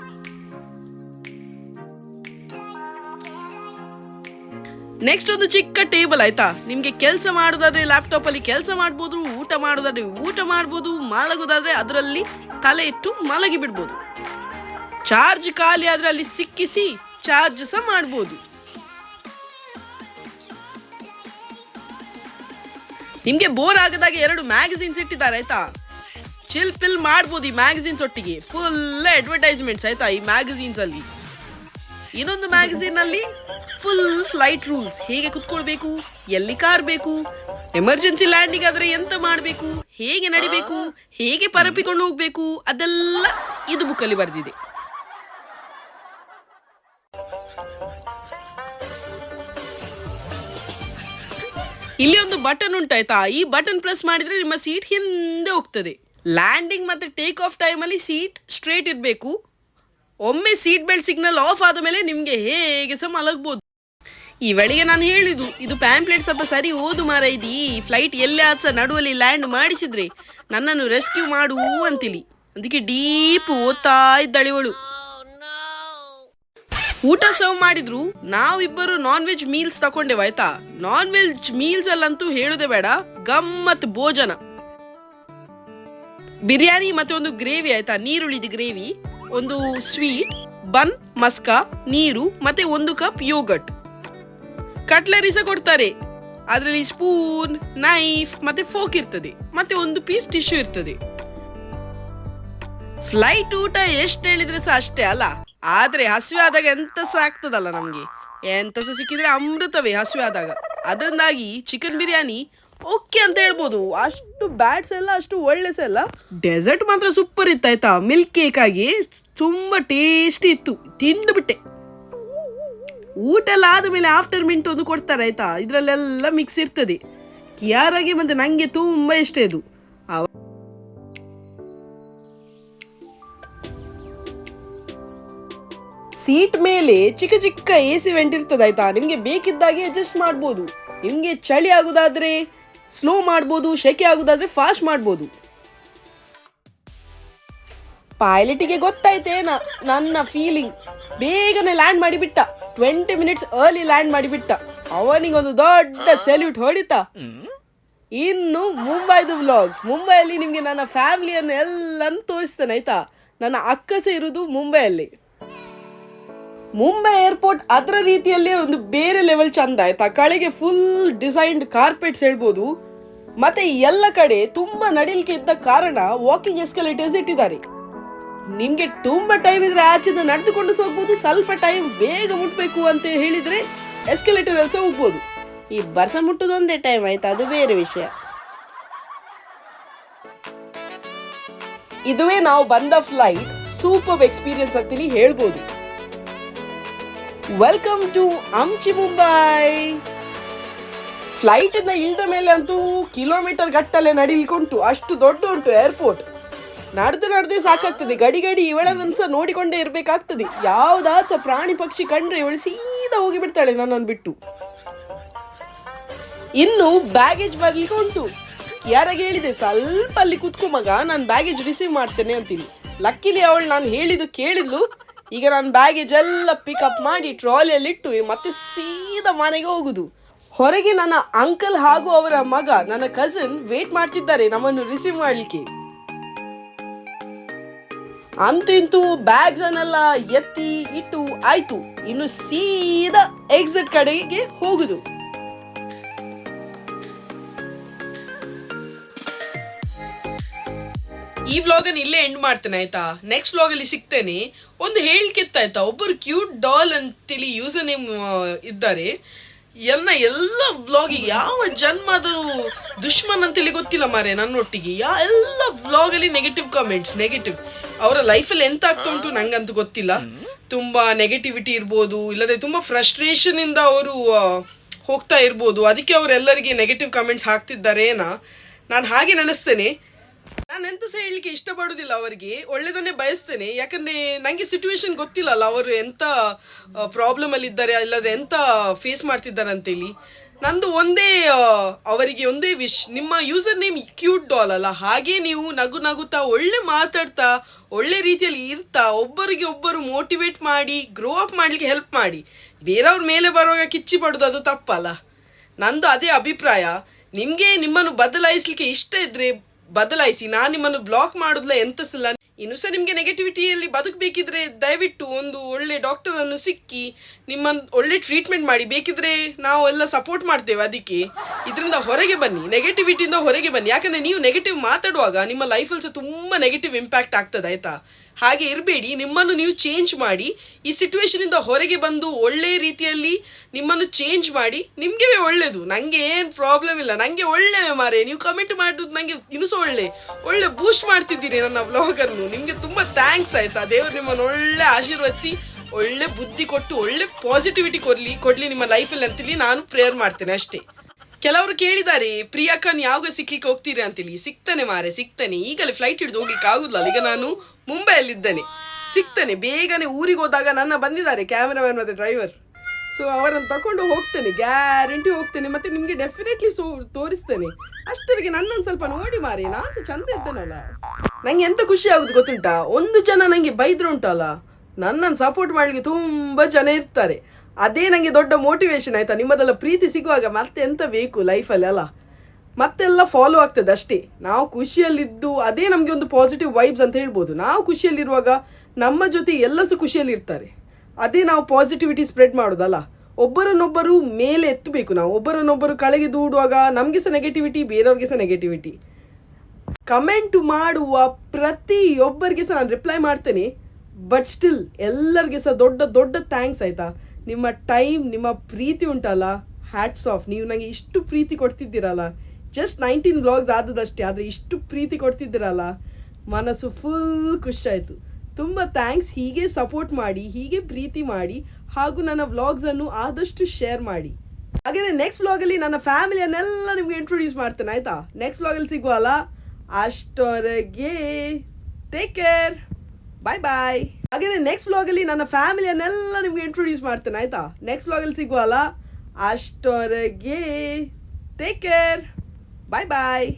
ನೆಕ್ಸ್ಟ್ ಒಂದು ಚಿಕ್ಕ ಟೇಬಲ್ ಆಯ್ತಾ? ನಿಮ್ಗೆ ಕೆಲಸ ಮಾಡೋದಾದ್ರೆ ಲ್ಯಾಪ್ಟಾಪ್ ಅಲ್ಲಿ ಕೆಲಸ ಮಾಡ್ಬೋದು, ಊಟ ಮಾಡೋದಾದ್ರೆ ಊಟ ಮಾಡ್ಬೋದು, ಮಲಗೋದಾದ್ರೆ ಅದರಲ್ಲಿ ತಲೆ ಇಟ್ಟು ಮಲಗಿ ಬಿಡ್ಬೋದು ಚಾರ್ಜ್ ಖಾಲಿ ಆದ್ರೆ ಅಲ್ಲಿ ಸಿಕ್ಕಿಸಿ ಚಾರ್ಜ್ ಸಹ ಮಾಡ್ಬೋದು. ನಿಮ್ಗೆ ಬೋರ್ ಆಗದಾಗ ಎರಡು ಮ್ಯಾಗಝೀನ್ಸ್ ಇಟ್ಟಿದ್ದಾರೆ, ಆಯ್ತಾ? ಚಿಲ್ ಪಿಲ್ ಮಾಡ್ಬೋದು ಈ ಮ್ಯಾಗಝೀನ್ಸ್ ಒಟ್ಟಿಗೆ. ಫುಲ್ ಅಡ್ವರ್ಟೈಸ್ಮೆಂಟ್ಸ್ ಆಯ್ತಾ, ಈ ಮ್ಯಾಗಝೀನ್ಸ್ ಅಲ್ಲಿ. ಇನ್ನೊಂದು ಮ್ಯಾಗಝೀನ್ ಅಲ್ಲಿ ಫುಲ್ ಫ್ಲೈಟ್ ರೂಲ್ಸ್ ಹೇಗೆ ಕುತ್ಕೊಳ್ಬೇಕು? ಎಲ್ಲಿ ಕಾರ್ ಬೇಕು? ಎಮರ್ಜೆನ್ಸಿ ಲ್ಯಾಂಡಿಂಗ್ ಆದ್ರೆ ಎಂತ ಮಾಡಬೇಕು? ಹೇಗೆ ನಡಿಬೇಕು? ಹೇಗೆ ಪರಪಿಕೊಂಡು ಹೋಗ್ಬೇಕು? ಅದೆಲ್ಲ ಇದು ಬುಕ್ಕಲ್ಲಿ ಬರೆದಿದೆ. ಇಲ್ಲಿ ಒಂದು ಬಟನ್ ಉಂಟಾಯ್ತಾ? ಈ ಬಟನ್ ಪ್ರೆಸ್ ಮಾಡಿದ್ರೆ ನಿಮ್ಮ ಸೀಟ್ ಹಿಂದೆ ಹೋಗ್ತದೆ. ಲ್ಯಾಂಡಿಂಗ್ ಮತ್ತೆ ಟೇಕ್ ಆಫ್ ಟೈಮಲ್ಲಿ ಸೀಟ್ ಸ್ಟ್ರೇಟ್ ಇರಬೇಕು. ಒಮ್ಮೆ ಸೀಟ್ ಬೆಲ್ಟ್ ಸಿಗ್ನಲ್ ಆಫ್ ಆದ ಮೇಲೆ ನಿಮಗೆ ಹೇಗೆ ಸಹ ಮಲಗ್ಬೋದು. ಈ ವೇಳೆಗೆ ನಾನು ಹೇಳಿದ್ದು, ಇದು ಪ್ಯಾಂಪ್ಲೆಟ್ ಸ್ವಲ್ಪ ಸರಿ ಓದು ಮಾರ ಇದಿ ಫ್ಲೈಟ್ ಆದ ಸಹ ನಡುವಲ್ಲಿ ಲ್ಯಾಂಡ್ ಮಾಡಿಸಿದ್ರೆ ನನ್ನನ್ನು ರೆಸ್ಕ್ಯೂ ಮಾಡು ಅಂತಿಲಿ. ಅದಕ್ಕೆ ಡೀಪ್ ಓದ್ತಾ ಇದ್ದಾಳೆ ಇವಳು. ಊಟ ಸರ್ವ್ ಮಾಡಿದ್ರು, ನಾವಿಬ್ಬರು ನಾನ್ ವೆಜ್ ಮೀಲ್ಸ್ ತಕೊಂಡೇವ, ಆಯ್ತಾ? ನಾನ್ ವೆಜ್ ಮೀಲ್ಸ್ ಅಲ್ಲಂತೂ ಹೇಳುದೇ ಬೇಡ, ಗಮ್ಮತ್ ಭೋಜನ. ಬಿರಿಯಾನಿ ಮತ್ತೆ ಒಂದು ಗ್ರೇವಿ, ಆಯ್ತಾ? ನೀರುಳ್ಳಿದ ಗ್ರೇವಿ, ಒಂದು ಸ್ವೀಟ್ ಬನ್ ಮಸ್ಕ, ನೀರು ಮತ್ತೆ ಒಂದು ಕಪ್ ಯೋಗಟ್ ಕಟ್ಲರಿ ಸಹ ಕೊಡ್ತಾರೆ. ಅದರಲ್ಲಿ ಸ್ಪೂನ್ ನೈಫ್ ಮತ್ತೆ ಫೋಕ್ ಇರ್ತದೆ, ಮತ್ತೆ ಒಂದು ಪೀಸ್ ಟಿಶ್ಯೂ ಇರ್ತದೆ. ಫ್ಲೈಟ್ ಊಟ ಎಷ್ಟು ಹೇಳಿದ್ರೆ ಸಹ ಅಷ್ಟೇ, ಅಲ್ಲ? ಆದ್ರೆ ಹಸಿವೆ ಆದಾಗ ಸಹ ಆಗ್ತದಲ್ಲ ನಮ್ಗೆ? ಎಂತಸ ಸಹ ಸಿಕ್ಕಿದ್ರೆ ಅಮೃತವೇ ಹಸಿವೆ ಆದಾಗ. ಅದರಿಂದಾಗಿ ಚಿಕನ್ ಬಿರಿಯಾನಿ ಓಕೆ ಅಂತ ಹೇಳ್ಬೋದು. ಅಷ್ಟು ಬ್ಯಾಡ್ಸ್ ಎಲ್ಲ, ಅಷ್ಟು ಒಳ್ಳೆಸ ಎಲ್ಲ ಡೆಸರ್ಟ್ ಮಾತ್ರ ಸೂಪರ್ ಇತ್ತು, ಆಯ್ತಾ? ಮಿಲ್ಕ್ ಕೇಕ್ ಆಗಿ ತುಂಬಾ ಟೇಸ್ಟಿ ಇತ್ತು. ತಿಂದು ಬಿಟ್ಟೆ ಊಟ ಎಲ್ಲ ಆದಮೇಲೆ ಆಫ್ಟರ್ ಮಿಂಟ್ ಒಂದು ಕೊಡ್ತಾರೆ, ಆಯ್ತಾ? ಇದ್ರಲ್ಲೆಲ್ಲ ಮಿಕ್ಸ್ ಇರ್ತದೆ. ಕಿಯಾರಾಗಿ ಮತ್ತೆ ನಂಗೆ ತುಂಬಾ ಇಷ್ಟ ಇದು. ಸೀಟ್ ಮೇಲೆ ಚಿಕ್ಕ ಚಿಕ್ಕ ಎ ಸಿ ವೆಂಟ್ ಇರ್ತದೆ ಆಯ್ತಾ? ನಿಮ್ಗೆ ಬೇಕಿದ್ದಾಗೆ ಅಡ್ಜಸ್ಟ್ ಮಾಡ್ಬೋದು. ನಿಮಗೆ ಚಳಿ ಆಗುದಾದ್ರೆ ಸ್ಲೋ ಮಾಡ್ಬೋದು ಶೆಕೆ ಆಗೋದಾದರೆ ಫಾಸ್ಟ್ ಮಾಡ್ಬೋದು. ಪೈಲಟಿಗೆ ಗೊತ್ತಾಯ್ತೇನ ನನ್ನ ಫೀಲಿಂಗ್ ಬೇಗನೆ ಲ್ಯಾಂಡ್ ಮಾಡಿಬಿಟ್ಟ. ಟ್ವೆಂಟಿ ಮಿನಿಟ್ಸ್ ಅರ್ಲಿ ಲ್ಯಾಂಡ್ ಮಾಡಿಬಿಟ್ಟ. ಅವನಿಗೊಂದು ದೊಡ್ಡ ಸೆಲ್ಯೂಟ್ ಹೊಡಿತ. ಇನ್ನು ಮುಂಬೈದು ವ್ಲಾಗ್ಸ್ ಮುಂಬೈಯಲ್ಲಿ ನಿಮಗೆ ನನ್ನ ಫ್ಯಾಮಿಲಿಯನ್ನು ಎಲ್ಲನೂ ತೋರಿಸ್ತೇನೆ, ಆಯ್ತಾ? ನನ್ನ ಅಕ್ಕಸೆ ಇರೋದು ಮುಂಬೈಯಲ್ಲಿ. ಮುಂಬೈ ಏರ್ಪೋರ್ಟ್ ಅದರ ರೀತಿಯಲ್ಲೇ ಒಂದು ಬೇರೆ ಲೆವೆಲ್ ಚಂದ ಆಯ್ತಾ? ಕಳೆಗೆ ಫುಲ್ ಡಿಸೈನ್ಡ್ ಕಾರ್ಪೆಟ್ಸ್ ಹೇಳ್ಬೋದು. ಮತ್ತೆ ಎಲ್ಲ ಕಡೆ ತುಂಬಾ ನಡಿಲಿಕ್ಕೆ ಇದ್ದ ಕಾರಣ ವಾಕಿಂಗ್ ಎಸ್ಕಲೇಟರ್ಸ್ ಇಟ್ಟಿದ್ದಾರೆ. ನಿಮ್ಗೆ ತುಂಬಾ ಟೈಮ್ ಇದ್ರೆ ಆಚೆಯಿಂದ ನಡೆದುಕೊಂಡು ಹೋಗ್ಬೋದು ಸ್ವಲ್ಪ ಟೈಮ್ ಬೇಗ ಮುಟ್ಬೇಕು ಅಂತ ಹೇಳಿದ್ರೆ ಎಸ್ಕಲೇಟರ್ ಸಹ ಹೋಗ್ಬೋದು. ಈ ಬರ್ಸ ಮುಟ್ಟುದೊಂದೇ ಟೈಮ್ ಆಯ್ತಾ? ಅದು ಬೇರೆ ವಿಷಯ. ಇದುವೇ ನಾವು ಬಂದ ಫ್ಲೈಟ್ ಸೂಪರ್ ಎಕ್ಸ್ಪೀರಿಯನ್ಸ್ ಅಂತೀನಿ ಹೇಳ್ಬೋದು. ವೆಲ್ಕಮ್ ಟು ಅಂಚಿ ಮುಂಬೈ ಫ್ಲೈಟ್ ಇಂದ ಇಳಿದ ಮೇಲೆ ಅಂತೂ ಕಿಲೋಮೀಟರ್ ಗಟ್ಟಲೆ ನಡಿಲಿಕ್ಕೆ ಉಂಟು ಅಷ್ಟು ದೊಡ್ಡ ಉಂಟು ಏರ್ಪೋರ್ಟ್ ನಡೆದು ನಡೆದೇ ಸಾಕಾಗ್ತದೆ. ಗಡಿ ಗಡಿ ಇವಳನ್ನಸ ನೋಡಿಕೊಂಡೇ ಇರಬೇಕಾಗ್ತದೆ. ಯಾವ್ದಾಸ ಪ್ರಾಣಿ ಪಕ್ಷಿ ಕಂಡ್ರೆ ಇವಳು ಸೀದಾ ಹೋಗಿ ಬಿಡ್ತಾಳೆ ನನ್ನನ್ನು ಬಿಟ್ಟು. ಇನ್ನು ಬ್ಯಾಗೇಜ್ ಬರ್ಲಿಕ್ಕೆ ಉಂಟು ಯಾರಾಗ ಹೇಳಿದೆ? ಸ್ವಲ್ಪ ಅಲ್ಲಿ ಕುತ್ಕೊ ಮಗ. ನಾನು ಬ್ಯಾಗೇಜ್ ರಿಸೀವ್ ಮಾಡ್ತೇನೆ ಅಂತೀನಿ. ಲಕ್ಕಿಲಿ ಅವಳು ನಾನು ಹೇಳಿದ್ದು ಕೇಳಿದ್ಲು. ಈಗ ನಾನು ಬ್ಯಾಗೇಜ್ ಎಲ್ಲ ಪಿಕಪ್ ಮಾಡಿ ಟ್ರಾಲಿಯಲ್ಲಿಟ್ಟು ಮತ್ತೆ ಸೀದಾ ಮನೆಗೆ ಹೋಗುದು. ಹೊರಗೆ ನನ್ನ ಅಂಕಲ್ ಹಾಗೂ ಅವರ ಮಗ, ನನ್ನ ಕಸಿನ್ ವೇಟ್ ಮಾಡ್ತಿದ್ದಾರೆ ನಮ್ಮನ್ನು ರಿಸೀವ್ ಮಾಡ್ಲಿಕ್ಕೆ. ಅಂತೂ ಬ್ಯಾಗ್ಸ್ ಅನ್ನೆಲ್ಲ ಎತ್ತಿ ಇಟ್ಟು ಆಯ್ತು. ಇನ್ನು ಸೀದಾ ಎಕ್ಸಿಟ್ ಕಡೆಗೆ ಹೋಗುದು. ಈ ವ್ಲಾಗ್ ಅನ್ನು ಇಲ್ಲೇ ಎಂಡ್ ಮಾಡ್ತೇನೆ, ಆಯ್ತಾ? ನೆಕ್ಸ್ಟ್ ವ್ಲಾಗ್ ಅಲ್ಲಿ ಸಿಗ್ತೇನೆ. ಒಂದು ಹೇಳಿಕೆತ್ತ ಆಯ್ತಾ? ಒಬ್ಬರು ಕ್ಯೂಟ್ ಡಾಲ್ ಅಂತೇಳಿ ಯೂಸರ್ ನೇಮ್ ಇದ್ದಾರೆ. ಎಲ್ಲ ಎಲ್ಲ ವ್ಲಾಗ್ ಯಾವ ಜನ್ಮದ ದುಶ್ಮನ್ ಅಂತೇಳಿ ಗೊತ್ತಿಲ್ಲ ಮಾರೆ ನನ್ನೊಟ್ಟಿಗೆ. ಯಾ, ಎಲ್ಲ ವ್ಲಾಗ್ ಅಲ್ಲಿ ನೆಗೆಟಿವ್ ಕಾಮೆಂಟ್ಸ್ ನೆಗೆಟಿವ್ ಅವರ ಲೈಫಲ್ಲಿ ಎಂತ ಆಗ್ತಾ ಉಂಟು ನಂಗಂತೂ ಗೊತ್ತಿಲ್ಲ. ತುಂಬಾ ನೆಗೆಟಿವಿಟಿ ಇರ್ಬೋದು ಇಲ್ಲದೆ ತುಂಬಾ ಫ್ರಸ್ಟ್ರೇಷನ್ ಇಂದ ಅವರು ಹೋಗ್ತಾ ಇರ್ಬೋದು. ಅದಕ್ಕೆ ಅವರೆಲ್ಲರಿಗೆ ನೆಗೆಟಿವ್ ಕಮೆಂಟ್ಸ್ ಹಾಕ್ತಿದ್ದಾರೇನಾ? ನಾನು ಹಾಗೆ ನೆನೆಸ್ತೇನೆ. ನಾನು ಎಂತ ಸಹ ಹೇಳಲಿಕ್ಕೆ ಇಷ್ಟಪಡುದಿಲ್ಲ ಅವರಿಗೆ. ಒಳ್ಳೇದನ್ನೇ ಬಯಸ್ತೇನೆ. ಯಾಕಂದ್ರೆ ನಂಗೆ ಸಿಚುವೇಶನ್ ಗೊತ್ತಿಲ್ಲಲ್ಲ ಅವರು ಎಂತ ಪ್ರಾಬ್ಲಮ್ ಅಲ್ಲಿ ಇದ್ದಾರೆ, ಇಲ್ಲದ್ರೆ ಎಂತ ಫೇಸ್ ಮಾಡ್ತಿದ್ದಾರೆ ಅಂತೇಳಿ ನಂದು ಒಂದೇ ಅವರಿಗೆ ಒಂದೇ ವಿಶ್ ನಿಮ್ಮ ಯೂಸರ್ ನೇಮ್ ಕ್ಯೂಟ್ ಡಾಲ್ ಅಲ್ಲ. ಹಾಗೆ ನೀವು ನಗು ನಗುತ್ತಾ, ಒಳ್ಳೆ ಮಾತಾಡ್ತಾ, ಒಳ್ಳೆ ರೀತಿಯಲ್ಲಿ ಇರ್ತಾ, ಒಬ್ಬರಿಗೆ ಒಬ್ಬರು ಮೋಟಿವೇಟ್ ಮಾಡಿ ಗ್ರೋ ಅಪ್ ಮಾಡ್ಲಿಕ್ಕೆ ಹೆಲ್ಪ್ ಮಾಡಿ. ಬೇರೆಯವ್ರ ಮೇಲೆ ಬರುವಾಗ ಕಿಚ್ಚಿ ಪಡೋದು ಅದು ತಪ್ಪಲ್ಲ. ನಂದು ಅದೇ ಅಭಿಪ್ರಾಯ. ನಿಮ್ಗೆ ನಿಮ್ಮನ್ನು ಬದಲಾಯಿಸ್ಲಿಕ್ಕೆ ಇಷ್ಟ ಇದ್ರೆ ಬದಲಾಯಿಸಿ, ನಾನು ನಿಮ್ಮನ್ನು ಬ್ಲಾಕ್ ಮಾಡೋದ್ಲ ಎಂತಸಿಲ್ಲ. ಇನ್ನು ಸಹ ನಿಮಗೆ ನೆಗೆಟಿವಿಟಿಯಲ್ಲಿ ಬದುಕಬೇಕಿದ್ರೆ ದಯವಿಟ್ಟು ಒಂದು ಒಳ್ಳೆ ಡಾಕ್ಟರ್ ಅನ್ನು ಸಿಕ್ಕಿ ನಿಮ್ಮನ್ನು ಒಳ್ಳೆ ಟ್ರೀಟ್ಮೆಂಟ್ ಮಾಡಿ. ಬೇಕಿದ್ರೆ ನಾವು ಎಲ್ಲ ಸಪೋರ್ಟ್ ಮಾಡ್ತೇವೆ ಅದಕ್ಕೆ. ಇದರಿಂದ ಹೊರಗೆ ಬನ್ನಿ ನೆಗೆಟಿವಿಟಿಯಿಂದ ಹೊರಗೆ ಬನ್ನಿ. ಯಾಕಂದ್ರೆ ನೀವು ನೆಗೆಟಿವ್ ಮಾತಾಡುವಾಗ ನಿಮ್ಮ ಲೈಫಲ್ಲಿ ಸಹ ತುಂಬಾ ನೆಗೆಟಿವ್ ಇಂಪ್ಯಾಕ್ಟ್ ಆಗ್ತದೆ, ಆಯ್ತಾ? ಹಾಗೆ ಇರಬೇಡಿ, ನಿಮ್ಮನ್ನು ನೀವು ಚೇಂಜ್ ಮಾಡಿ, ಈ ಸಿಚುವೇಶನಿಂದ ಹೊರಗೆ ಬಂದು ಒಳ್ಳೆಯ ರೀತಿಯಲ್ಲಿ ನಿಮ್ಮನ್ನು ಚೇಂಜ್ ಮಾಡಿ ನಿಮಗೆ ಒಳ್ಳೆಯದು ನನಗೆ ಏನು ಪ್ರಾಬ್ಲಮ್ ಇಲ್ಲ. ನನಗೆ ಒಳ್ಳೆಯವೇ ಮಾರೆ ನೀವು ಕಮೆಂಟ್ ಮಾಡಿದ್ದು ನನಗೆ ಇನ್ನೂ ಸಹ ಒಳ್ಳೆ. ಒಳ್ಳೆ ಬೂಸ್ಟ್ ಮಾಡ್ತಿದ್ದೀರಿ ನನ್ನ ವ್ಲಾಗ್ ನಿಮಗೆ ತುಂಬಾ ಥ್ಯಾಂಕ್ಸ್ ಆಯಿತಾ? ದೇವರು ನಿಮ್ಮನ್ನು ಒಳ್ಳೆ ಆಶೀರ್ವದಿಸಿ, ಒಳ್ಳೆ ಬುದ್ಧಿ ಕೊಟ್ಟು, ಒಳ್ಳೆ ಪಾಸಿಟಿವಿಟಿ ಕೊಡಲಿ ಕೊಡಲಿ ನಿಮ್ಮ ಲೈಫಲ್ಲಿ ಅಂತೇಳಿ ನಾನು ಪ್ರೇಯರ್ ಮಾಡ್ತೇನೆ ಅಷ್ಟೇ. ಕೆಲವರು ಕೇಳಿದ್ದಾರೆ, ಪ್ರಿಯಾಕನ್ ಯಾವಾಗ ಸಿಕ್ಲಿಕ್ಕೆ ಹೋಗ್ತೀರಾ ಅಂತೇಳಿ ಸಿಗ್ತಾನೆ ಮಾರೆ, ಸಿಗ್ತಾನೆ. ಈಗಲೇ ಫ್ಲೈಟ್ ಹಿಡಿದು ಹೋಗ್ಲಿಕ್ಕೆ ಆಗುದಿಲ್ಲ. ಈಗ ನಾನು ಮುಂಬೈಯಲ್ಲಿದ್ದೇನೆ. ಸಿಗ್ತಾನೆ. ಬೇಗನೆ ಊರಿಗೆ ಹೋದಾಗ ನನ್ನ ಬಂದಿದ್ದಾರೆ ಕ್ಯಾಮೆರಾಮನ್ ಮತ್ತೆ ಡ್ರೈವರ್ ಸೊ ಅವರನ್ನು ತಕೊಂಡು ಹೋಗ್ತೇನೆ. ಗ್ಯಾರಂಟಿ ಹೋಗ್ತೇನೆ. ಮತ್ತೆ ನಿಮಗೆ ಡೆಫಿನೆಟ್ಲಿ ಸೋ, ತೋರಿಸ್ತೇನೆ. ಅಷ್ಟರಿಗೆ ನನ್ನನ್ನು ಸ್ವಲ್ಪ ನೋಡಿ ಮಾರಿ. ನಾನು ಚಂದ ಇದ್ದೇನಲ್ಲ. ನಂಗೆ ಎಂತ ಖುಷಿ ಆಗುದು ಗೊತ್ತುಂಟಾ? ಒಂದು ಜನ ನಂಗೆ ಬೈದ್ರು ಉಂಟಲ್ಲ. ನನ್ನನ್ನು ಸಪೋರ್ಟ್ ಮಾಡ್ಲಿಕ್ಕೆ ತುಂಬಾ ಜನ ಇರ್ತಾರೆ. ಅದೇ ನನಗೆ ದೊಡ್ಡ ಮೋಟಿವೇಶನ್ ಆಯ್ತಾ. ನಿಮ್ಮದೆಲ್ಲ ಪ್ರೀತಿ ಸಿಗುವಾಗ ಮತ್ತೆ ಎಂತ ಬೇಕು ಲೈಫಲ್ಲಿ ಅಲ್ಲ ಮತ್ತೆಲ್ಲ ಫಾಲೋ ಆಗ್ತದೆ ಅಷ್ಟೇ. ನಾವು ಖುಷಿಯಲ್ಲಿದ್ದು ಅದೇ ನಮಗೆ ಒಂದು ಪಾಸಿಟಿವ್ ವೈಬ್ಸ್ ಅಂತ ಹೇಳ್ಬೋದು. ನಾವು ಖುಷಿಯಲ್ಲಿರುವಾಗ ನಮ್ಮ ಜೊತೆ ಎಲ್ಲರೂ ಖುಷಿಯಲ್ಲಿರ್ತಾರೆ. ಅದೇ ನಾವು ಪಾಸಿಟಿವಿಟಿ ಸ್ಪ್ರೆಡ್ ಮಾಡೋದಲ್ಲ. ಒಬ್ಬರನ್ನೊಬ್ಬರು ಮೇಲೆ ಎತ್ತಬೇಕು ನಾವು. ಒಬ್ಬರನ್ನೊಬ್ಬರು ಕಳೆಗೆ ದೂಡುವಾಗ ನಮಗೆ ಸಹ ನೆಗೆಟಿವಿಟಿ ಬೇರೆಯವ್ರಿಗೆ ಸಹ ನೆಗೆಟಿವಿಟಿ ಕಮೆಂಟ್ ಮಾಡುವ ಪ್ರತಿಯೊಬ್ಬರಿಗೆ ಸಹ ನಾನು ರಿಪ್ಲೈ ಮಾಡ್ತೇನೆ. ಬಟ್ ಸ್ಟಿಲ್ ಎಲ್ಲರಿಗೆ ಸಹ ದೊಡ್ಡ ದೊಡ್ಡ ಥ್ಯಾಂಕ್ಸ್ ಆಯ್ತಾ? ನಿಮ್ಮ ಟೈಮ್, ನಿಮ್ಮ ಪ್ರೀತಿ ಉಂಟಲ್ಲ? ಹ್ಯಾಟ್ಸ್ ಆಫ್ ನೀವು ನನಗೆ ಇಷ್ಟು ಪ್ರೀತಿ ಕೊಡ್ತಿದ್ದೀರಲ್ಲ? ಜಸ್ಟ್ ನೈನ್ಟೀನ್ ಬ್ಲಾಗ್ಸ್ ಆದದಷ್ಟೇ, ಆದರೆ ಇಷ್ಟು ಪ್ರೀತಿ ಕೊಡ್ತಿದ್ದೀರಲ್ಲ? ಮನಸ್ಸು ಫುಲ್ ಖುಷಿಯಾಯಿತು. ತುಂಬ ಥ್ಯಾಂಕ್ಸ್ ಹೀಗೆ ಸಪೋರ್ಟ್ ಮಾಡಿ, ಹೀಗೆ ಪ್ರೀತಿ ಮಾಡಿ, ಹಾಗೂ ನನ್ನ ವ್ಲಾಗ್ಸ್ ಅನ್ನು ಆದಷ್ಟು ಶೇರ್ ಮಾಡಿ. ಹಾಗೆ ನೆಕ್ಸ್ಟ್ ವ್ಲಾಗಲ್ಲಿ ನನ್ನ ಫ್ಯಾಮಿಲಿಯನ್ನೆಲ್ಲ ನಿಮ್ಗೆ ಇಂಟ್ರೊಡ್ಯೂಸ್ ಮಾಡ್ತೇನೆ, ಆಯ್ತಾ? ನೆಕ್ಸ್ಟ್ ವ್ಲಾಗಲ್ಲಿ ಸಿಗುವಲ್ಲ? ಅಷ್ಟೊರೆಗೆ ಟೇಕ್ ಕೇರ್ ಬಾಯ್ ಬಾಯ್ ಹಾಗೆ ನೆಕ್ಸ್ಟ್ ವ್ಲಾಗಲ್ಲಿ ನನ್ನ ಫ್ಯಾಮಿಲಿಯನ್ನೆಲ್ಲ ನಿಮ್ಗೆ ಇಂಟ್ರೊಡ್ಯೂಸ್ ಮಾಡ್ತೇನೆ, ಆಯ್ತಾ? ನೆಕ್ಸ್ಟ್ ವ್ಲಾಗಲ್ಲಿ ಸಿಗುವಲ್ಲ ಅಷ್ಟೊರೆಗೆ ಟೇಕ್ ಕೇರ್ ಬಾಯ್ ಬಾಯ್